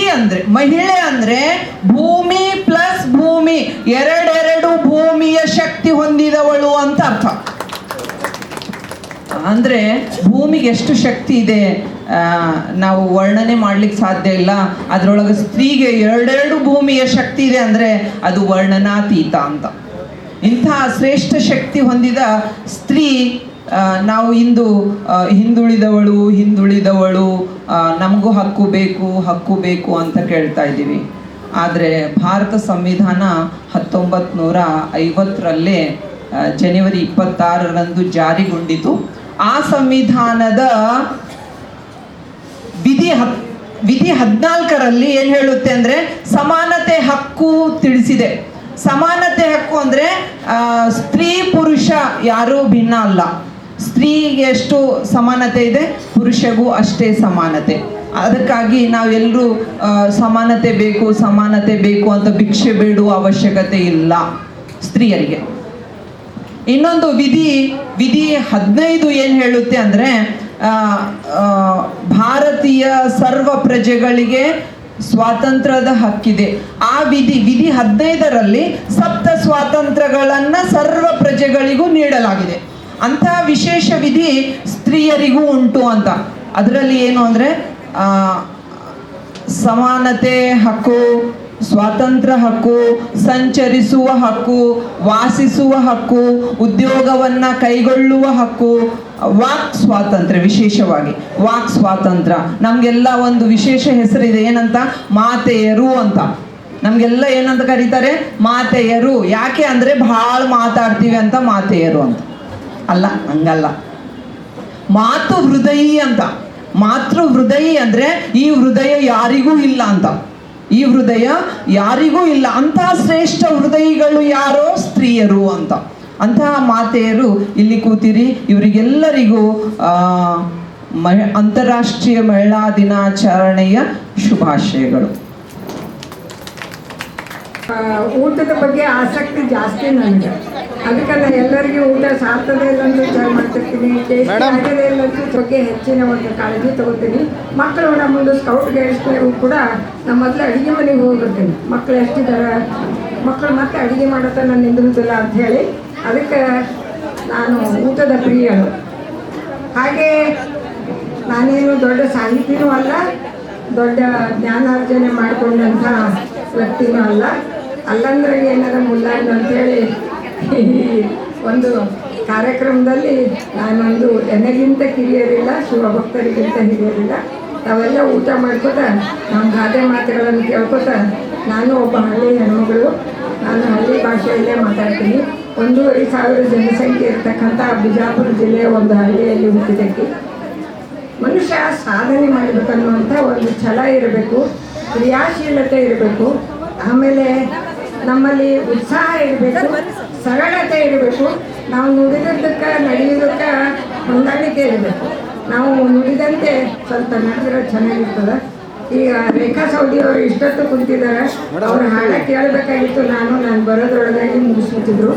ಅಂದ್ರೆ, ಮಹಿಳೆ ಅಂದ್ರೆ ಭೂಮಿ ಪ್ಲಸ್ ಭೂಮಿ, ಎರಡೆರಡು ಭೂಮಿಯ ಶಕ್ತಿ ಹೊಂದಿದವಳು ಅಂತ ಅರ್ಥ. ಅಂದ್ರೆ ಭೂಮಿಗೆ ಎಷ್ಟು ಶಕ್ತಿ ಇದೆ ನಾವು ವರ್ಣನೆ ಮಾಡ್ಲಿಕ್ಕೆ ಸಾಧ್ಯ ಇಲ್ಲ. ಅದರೊಳಗೆ ಸ್ತ್ರೀಗೆ ಎರಡೆರಡು ಭೂಮಿಯ ಶಕ್ತಿ ಇದೆ ಅಂದ್ರೆ ಅದು ವರ್ಣನಾತೀತ ಅಂತ. ಇಂಥ ಶ್ರೇಷ್ಠ ಶಕ್ತಿ ಹೊಂದಿದ ಸ್ತ್ರೀ ನಾವು ಇಂದು ಹಿಂದುಳಿದವಳು ಹಿಂದುಳಿದವಳು ನಮಗೂ ಹಕ್ಕು ಬೇಕು ಹಕ್ಕು ಬೇಕು ಅಂತ ಕೇಳ್ತಾ ಇದ್ದೀವಿ. ಆದರೆ ಭಾರತ ಸಂವಿಧಾನ ಹತ್ತೊಂಬತ್ತು ನೂರ ಐವತ್ತರಲ್ಲೇ ಜನವರಿ ಇಪ್ಪತ್ತಾರರಂದು ಜಾರಿಗೊಂಡಿತು. ಆ ಸಂವಿಧಾನದ ವಿಧಿ ಹತ್, ವಿಧಿ ಹದಿನಾಲ್ಕರಲ್ಲಿ ಏನು ಹೇಳುತ್ತೆ ಅಂದರೆ ಸಮಾನತೆ ಹಕ್ಕು ತಿಳಿಸಿದೆ. ಸಮಾನತೆ ಹಕ್ಕು ಅಂದರೆ ಸ್ತ್ರೀ ಪುರುಷ ಯಾರೂ ಭಿನ್ನ ಅಲ್ಲ. ಸ್ತ್ರೀಗೆ ಎಷ್ಟು ಸಮಾನತೆ ಇದೆ, ಪುರುಷಗೂ ಅಷ್ಟೇ ಸಮಾನತೆ. ಅದಕ್ಕಾಗಿ ನಾವೆಲ್ಲರೂ ಸಮಾನತೆ ಬೇಕು ಸಮಾನತೆ ಬೇಕು ಅಂತ ಭಿಕ್ಷೆ ಬೇಡುವ ಅವಶ್ಯಕತೆ ಇಲ್ಲ ಸ್ತ್ರೀಯರಿಗೆ. ಇನ್ನೊಂದು ವಿಧಿ ವಿಧಿ ಹದಿನೈದು ಏನು ಹೇಳುತ್ತೆ ಅಂದರೆ ಭಾರತೀಯ ಸರ್ವ ಪ್ರಜೆಗಳಿಗೆ ಸ್ವಾತಂತ್ರ್ಯದ ಹಕ್ಕಿದೆ. ಆ ವಿಧಿ ವಿಧಿ ಹದಿನೈದರಲ್ಲಿ ಸಪ್ತ ಸ್ವಾತಂತ್ರ್ಯಗಳನ್ನು ಸರ್ವ ಪ್ರಜೆಗಳಿಗೂ ನೀಡಲಾಗಿದೆ. ಅಂತಹ ವಿಶೇಷ ವಿಧಿ ಸ್ತ್ರೀಯರಿಗೂ ಉಂಟು ಅಂತ. ಅದರಲ್ಲಿ ಏನು ಅಂದರೆ ಸಮಾನತೆ ಹಕ್ಕು, ಸ್ವಾತಂತ್ರ್ಯ ಹಕ್ಕು, ಸಂಚರಿಸುವ ಹಕ್ಕು, ವಾಸಿಸುವ ಹಕ್ಕು, ಉದ್ಯೋಗವನ್ನು ಕೈಗೊಳ್ಳುವ ಹಕ್ಕು, ವಾಕ್ ಸ್ವಾತಂತ್ರ್ಯ ವಿಶೇಷವಾಗಿ. ವಾಕ್ ಸ್ವಾತಂತ್ರ್ಯ. ನಮಗೆಲ್ಲ ಒಂದು ವಿಶೇಷ ಹೆಸರಿದೆ. ಏನಂತ? ಮಾತೆಯರು ಅಂತ. ನಮಗೆಲ್ಲ ಏನಂತ ಕರೀತಾರೆ? ಮಾತೆಯರು. ಯಾಕೆ ಅಂದರೆ ಭಾಳ ಮಾತಾಡ್ತೀವಿ ಅಂತ ಮಾತೆಯರು ಅಂತ. ಅಲ್ಲ, ಹಂಗಲ್ಲ. ಮಾತು ಹೃದಯ ಅಂತ. ಮಾತೃ ಹೃದಯ ಅಂದ್ರೆ ಈ ಹೃದಯ ಯಾರಿಗೂ ಇಲ್ಲ ಅಂತ. ಈ ಹೃದಯ ಯಾರಿಗೂ ಇಲ್ಲ. ಅಂತಹ ಶ್ರೇಷ್ಠ ಹೃದಯಗಳು ಯಾರೋ ಸ್ತ್ರೀಯರು ಅಂತ. ಅಂತಹ ಮಾತೆಯರು ಇಲ್ಲಿ ಕೂತಿರಿ. ಇವರಿಗೆಲ್ಲರಿಗೂ ಮಹಿ, ಅಂತಾರಾಷ್ಟ್ರೀಯ ಮಹಿಳಾ ದಿನಾಚರಣೆಯ ಶುಭಾಶಯಗಳು. ಊಟದ ಬಗ್ಗೆ ಆಸಕ್ತಿ ಜಾಸ್ತಿ ನನಗೆ. ಅದಕ್ಕೆ ನಾನು ಎಲ್ಲರಿಗೂ ಊಟ ಸಾರ್ಥದೇ ಇಲ್ಲ ಅಂತ ವಿಚಾರ ಮಾಡ್ತಿರ್ತೀನಿ. ಟೇಸ್ಟ್ ಆಗದೆ ಇಲ್ಲ ಅಂತ ಬಗ್ಗೆ ಹೆಚ್ಚಿನ ಒಂದು ಕಾಳಜಿ ತಗೋತೀನಿ. ಮಕ್ಕಳು ನಮ್ಮೊಂದು ಸ್ಕೌಟ್ ಗೈಡ್ಸ್ಗಳು ಕೂಡ ನಮ್ಮ ಮೊದಲು ಅಡುಗೆ ಮನೆಗೆ ಹೋಗಿರ್ತೀನಿ ಮಕ್ಕಳು ಎಷ್ಟಿದ್ದಾರೆ ಮಕ್ಕಳು ಮತ್ತೆ ಅಡುಗೆ ಮಾಡತ್ತ ನಾನು ನಿಂದಿರುವುದಿಲ್ಲ ಅಂತ ಹೇಳಿ ಅದಕ್ಕೆ ನಾನು ಊಟದ ಪ್ರಿಯಳು. ಹಾಗೆ ನಾನೇನು ದೊಡ್ಡ ಸಾಹಿತಿನೂ ಅಲ್ಲ ದೊಡ್ಡ ಜ್ಞಾನಾರ್ಜನೆ ಮಾಡಿಕೊಂಡಂಥ ವ್ಯಕ್ತಿನೂ ಅಲ್ಲ. ಅಲ್ಲಂದ್ರೆ ಏನಾರ ಮುಲ್ಲಾಂಡ್ ಅಂತೇಳಿ ಒಂದು ಕಾರ್ಯಕ್ರಮದಲ್ಲಿ ನಾನೊಂದು ಎನಗಿಂತ ಕಿರಿಯರಿಲ್ಲ, ಶಿವಭಕ್ತರಿಗಿಂತ ಹಿರಿಯರಿಲ್ಲ. ತಾವೆಲ್ಲ ಊಟ ಮಾಡ್ಕೋತ ನಮ್ಮ ಗಾದೆ ಮಾತುಗಳನ್ನು ಕೇಳ್ಕೊತ, ನಾನು ಒಬ್ಬ ಹಳ್ಳಿ ಹೆಣ್ಮಗಳು. ನಾನು ಹಳ್ಳಿ ಭಾಷೆಯಲ್ಲೇ ಮಾತಾಡ್ತೀನಿ. ಒಂದೂವರೆ ಸಾವಿರ ಜನಸಂಖ್ಯೆ ಇರ್ತಕ್ಕಂಥ ಬಿಜಾಪುರ ಜಿಲ್ಲೆಯ ಒಂದು ಹಳ್ಳಿಯಲ್ಲಿ ಹುಟ್ಟಿದಕ್ಕೆ ಮನುಷ್ಯ ಸಾಧನೆ ಮಾಡಬೇಕನ್ನುವಂಥ ಒಂದು ಛಲ ಇರಬೇಕು, ಕ್ರಿಯಾಶೀಲತೆ ಇರಬೇಕು. ಆಮೇಲೆ ನಮ್ಮಲ್ಲಿ ಉತ್ಸಾಹ ಇರಬೇಕು ಸರಳತೆ ಇರಬೇಕು. ನಾವು ನುಡಿದಿದ್ದಕ್ಕೆ ನಡೆಯೋದಕ್ಕೆ ಹೊಂದಾಣಿಕೆ ಇರಬೇಕು. ನಾವು ನುಡಿದಂತೆ ಸ್ವಲ್ಪ ನಡೆದ್ರೆ ಚೆನ್ನಾಗಿರ್ತದೆ. ಈಗ ರೇಖಾ ಸೌದಿ ಅವರು ಇಷ್ಟೊತ್ತು ಕುಂತಿದ್ದಾರೆ. ಅವ್ರ ಹಾಡ ಕೇಳಬೇಕಾಗಿತ್ತು. ನಾನು ನಾನು ಬರೋದ್ರೊಳಗಾಗಿ ಮುಗಿಸ್ಬಿಟ್ಟಿದ್ರು.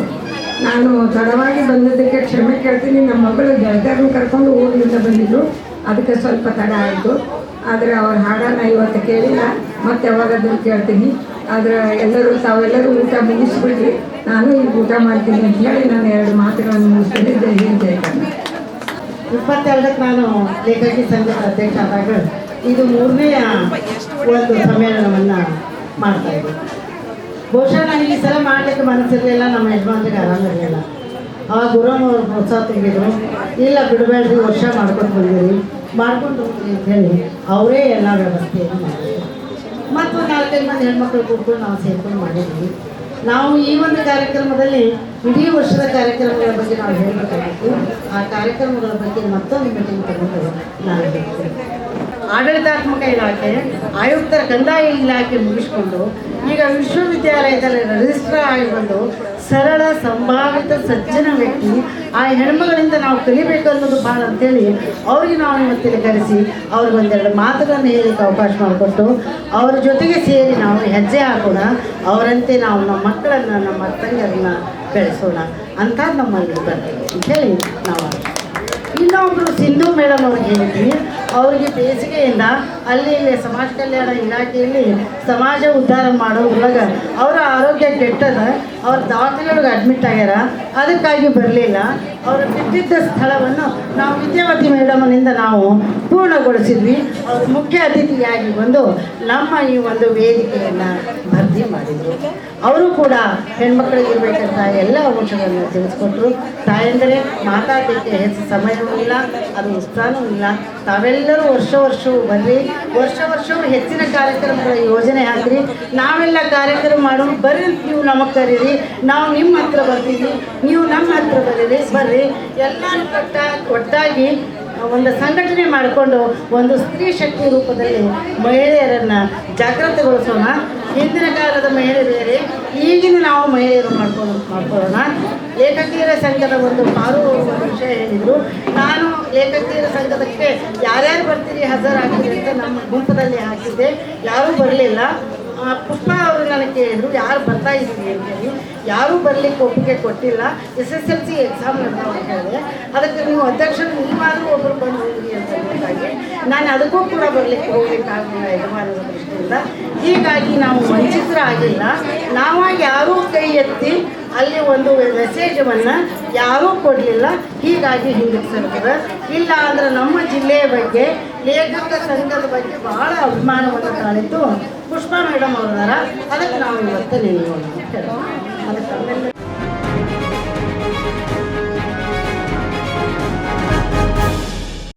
ನಾನು ತಡವಾಗಿ ಬಂದಿದ್ದಕ್ಕೆ ಕ್ಷಮೆ ಕೇಳ್ತೀನಿ. ನಮ್ಮ ಮಗಳು ಗೆಳತಿಯರನ್ನ ಕರ್ಕೊಂಡು ಊರಿನಿಂದ ಬಂದಿದ್ರು. ಅದಕ್ಕೆ ಸ್ವಲ್ಪ ತಡ ಆಯಿತು. ಆದರೆ ಅವ್ರ ಹಾಡನ್ನು ಇವತ್ತು ಕೇಳಿಲ್ಲ. ಮತ್ತೆ ಯಾವಾಗಾದ್ರೂ ಕೇಳ್ತೀನಿ. ಆದರೆ ಎಲ್ಲರೂ ತಾವೆಲ್ಲರೂ ಊಟ ಮುಗಿಸ್ಬಿಡ್ರಿ ನಾನು ಈಗ ಊಟ ಮಾಡ್ತೀನಿ ಅಂತ ಹೇಳಿ ನಾನು ಎರಡು ಮಾತುಗಳನ್ನು ಮುಗಿಸ್ತೀನಿ ಜೈ ಹಿಂದ್ ಇಪ್ಪತ್ತೆರಡಕ್ಕೆ ನಾನು ಲೇಖಕಿ ಸಂಘದ ಅಧ್ಯಕ್ಷ ಆದಾಗ ಇದು ಮೂರನೆಯ ಒಂದು ಸಮ್ಮೇಳನವನ್ನು ಮಾಡ್ತಾ ಇದ್ದೆ. ಬಹುಶಃ ನನಗೆ ಈ ಸಲ ಮಾಡಲಿಕ್ಕೆ ಮನಸ್ಸಿರಲಿಲ್ಲ, ನಮ್ಮ ಯಜಮಾನ್ರಿಗೆ ಆರಾಮಿರಲಿಲ್ಲ ಅವಾಗ ಅವ್ರು ಪ್ರೋತ್ಸಾಹ ತೆಗೆದರು ಇಲ್ಲ ಬಿಡಬೇಡ್ರಿ, ವರ್ಷ ಮಾಡ್ಕೊಂಡು ಬಂದಿರಿ, ಮಾಡ್ಕೊಂಡು ಹೋಗ್ರಿ ಅಂತ ಹೇಳಿ ಅವರೇ ಎಲ್ಲ ವ್ಯವಸ್ಥೆಯನ್ನು ಮಾಡಿದ್ರು. ಮತ್ತು ನಾಲ್ಕೈದು ಮಂದಿ ಹೆಣ್ಮಕ್ಳು ಕೂತ್ಕೊಂಡು ನಾವು ಸೇರ್ಕೊಂಡು ಮಾಡಿದ್ವಿ. ನಾವು ಈ ಒಂದು ಕಾರ್ಯಕ್ರಮದಲ್ಲಿ ಇಡೀ ವರ್ಷದ ಕಾರ್ಯಕ್ರಮಗಳ ಬಗ್ಗೆ ನಾವು ಹೇಳಬೇಕಾಗಿತ್ತು. ಆ ಕಾರ್ಯಕ್ರಮಗಳ ಬಗ್ಗೆ ಮತ್ತೊಂದು ಮೀಟಿಂಗ್ ತಗೊಂಡು ನಾನು ಹೇಳ್ತೀನಿ. ಆಡಳಿತಾತ್ಮಕ ಇಲಾಖೆ, ಆಯುಕ್ತರ ಕಂದಾಯ ಇಲಾಖೆ ಮುಗಿಸ್ಕೊಂಡು ಈಗ ವಿಶ್ವವಿದ್ಯಾಲಯದಲ್ಲಿ ರಿಜಿಸ್ಟರ್ ಆಗಿ ಬಂದು ಸರಳ, ಸಂಭಾವಿತ ಸಜ್ಜನ ವ್ಯಕ್ತಿ ಆ ಹೆಣ್ಮಗಳಿಂದ ನಾವು ಕಲಿಬೇಕು ಅನ್ನೋದು ಭಾಳ ಅಂತೇಳಿ ಅವ್ರಿಗೆ ನಾವು ಇವತ್ತಿಲ್ಲಿ ಕರೆಸಿ ಅವ್ರಿಗೆ ಒಂದೆರಡು ಮಾತುಗಳನ್ನು ಹೇಳಲಿಕ್ಕೆ ಅವಕಾಶ ಮಾಡಿಕೊಟ್ಟು ಅವ್ರ ಜೊತೆಗೆ ಸೇರಿ ನಾವು ಹೆಜ್ಜೆ ಹಾಕೋಣ. ಅವರಂತೆ ನಾವು ನಮ್ಮ ಮಕ್ಕಳನ್ನು, ನಮ್ಮ ತಂಗಿಯರನ್ನ ಬೆಳೆಸೋಣ. ಅಂತ ನಮ್ಮಲ್ಲಿ ಬರ್ತದೆ. ಅಂತೇಳಿ ನಾವು ಇನ್ನೊಬ್ರು ಸಿಂಧು ಮೇಡಮ್ ಅವ್ರಿಗೆ ಹೇಳಿದ್ವಿ ಅವರಿಗೆ ಬೇಸಿಗೆಯಿಂದ ಅಲ್ಲಿ ಇಲ್ಲಿ ಸಮಾಜ ಕಲ್ಯಾಣ ಇಲಾಖೆಯಲ್ಲಿ ಸಮಾಜ ಉದ್ಧಾರ ಮಾಡೋದ್ರೊಳಗ ಅವರ ಆರೋಗ್ಯ ಕೆಟ್ಟದ, ಅವ್ರ ದವಾಖಾನೆಯೊಳಗೆ ಅಡ್ಮಿಟ್ ಆಗ್ಯಾರ. ಅದಕ್ಕಾಗಿ ಬರಲಿಲ್ಲ. ಅವರು ಬಿಟ್ಟಿದ್ದ ಸ್ಥಳವನ್ನು ನಾವು ವಿದ್ಯಾವತಿ ಮೇಡಮ್ನಿಂದ ನಾವು ಪೂರ್ಣಗೊಳಿಸಿದ್ವಿ. ಅವರು ಮುಖ್ಯ ಅತಿಥಿಯಾಗಿ ಬಂದು ನಮ್ಮ ಈ ಒಂದು ವೇದಿಕೆಯನ್ನು ಭರ್ತಿ ಮಾಡಿದರು. ಅವರು ಕೂಡ ಹೆಣ್ಮಕ್ಳಿಗೆ ಇರಬೇಕಂತ ಎಲ್ಲ ಅಂಶಗಳನ್ನು ತಿಳಿಸ್ಕೊಟ್ರು. ತಾಯಂದರೆ, ಮಾತಾಡಲಿಕ್ಕೆ ಹೆಚ್ಚು ಸಮಯವೂ ಇಲ್ಲ, ಅದು ಉತ್ಸಾಹವೂ ಇಲ್ಲ. ತಾವೆಲ್ಲರೂ ವರ್ಷ ವರ್ಷವೂ ಬರ್ರಿ. ವರ್ಷ ವರ್ಷವೂ ಹೆಚ್ಚಿನ ಕಾರ್ಯಕ್ರಮಗಳ ಯೋಜನೆ ಹಾಕ್ರಿ. ನಾವೆಲ್ಲ ಕಾರ್ಯಕ್ರಮ ಮಾಡೋ ಬರ್ರಿ ನೀವು ನಮಗೆ ಕರೀರಿ. ನಾವು ನಿಮ್ಮ ಹತ್ರ ಬರ್ತೀವಿ. ನೀವು ನಮ್ಮ ಹತ್ರ ಬರೀರಿ ಬರ್ರಿ. ಎಲ್ಲರೂ ಒಟ್ಟ ಒಟ್ಟಾಗಿ ಒಂದು ಸಂಘಟನೆ ಮಾಡಿಕೊಂಡು ಒಂದು ಸ್ತ್ರೀ ಶಕ್ತಿ ರೂಪದಲ್ಲಿ ಮಹಿಳೆಯರನ್ನು ಜಾಗೃತಗೊಳಿಸೋಣ ಹಿಂದಿನ ಕಾಲದ ಮಹಿಳೆ ಬೇರೆ ಈಗಿನ ನಾವು ಮಹಿಳೆಯರು ಮಾಡ್ಕೊಂಡು ಮಾಡ್ಕೊಳ್ಳೋಣ. ಲೇಖಕಿಯರ ಸಂಘದ ಒಂದು ಪಾರು ಒಂದು ವಿಷಯ ಹೇಳಿದರು. ನಾನು ಲೇಖಕಿಯರ ಸಂಘದಕ್ಕೆ ಯಾರ್ಯಾರು ಬರ್ತೀರಿ ಹಜರಾಗಿದೆ ಅಂತ ನಮ್ಮ ಗುಂಪದಲ್ಲಿ ಹಾಕಿದ್ದೆ. ಯಾರೂ ಬರಲಿಲ್ಲ. ಪುಷ್ಪ ಅವರು ನನಗೆ ಕೇಳಿದ್ರು ಯಾರು ಬರ್ತಾ ಇದ್ದೀವಿ ಅಂತ ಹೇಳಿ, ಯಾರೂ ಬರಲಿಕ್ಕೆ ಒಪ್ಪಿಗೆ ಕೊಟ್ಟಿಲ್ಲ. S S L C exam ನಡೆದವ ಹೇಳಿದೆ ಅದಕ್ಕೆ ನೀವು ಅಧ್ಯಕ್ಷರು, ನೀವಾದರೂ ಒಬ್ಬರು ಬಂದು ಹೋಗಿ ಅಂತ ಹೇಳಿದಾಗಿ ನಾನು ಅದಕ್ಕೂ ಕೂಡ ಬರಲಿಕ್ಕೆ ಹೋಗ್ಲಿಕ್ಕಾಗಲಿಲ್ಲ ಯಜಮಾನರ ದೃಷ್ಟಿಯಿಂದ. ಹೀಗಾಗಿ ನಾವು ವಂಚಿತರಾಗಿಲ್ಲ ನಾವಾಗಿ ಯಾರೂ ಕೈ ಎತ್ತಿ ಅಲ್ಲಿ ಒಂದು ಮೆಸೇಜವನ್ನು ಯಾರೂ ಕೊಡಲಿಲ್ಲ. ಹೀಗಾಗಿ ಹಿಂದಕ್ಕೆ ಸರ್ಕಾರ. ಇಲ್ಲ ಅಂದ್ರೆ ನಮ್ಮ ಜಿಲ್ಲೆಯ ಬಗ್ಗೆ, ಲೇಖಕ ಸಂಘದ ಬಗ್ಗೆ ಬಹಳ ಅಭಿಮಾನವನ್ನು ತಾಳಿದ್ದು ಪುಷ್ಪಾ ಮೇಡಮ್ ಅವರದಾರ ಅದಕ್ಕೆ ನಾವು ಇವತ್ತು ಹೇಳಿ. ಅದಕ್ಕೆ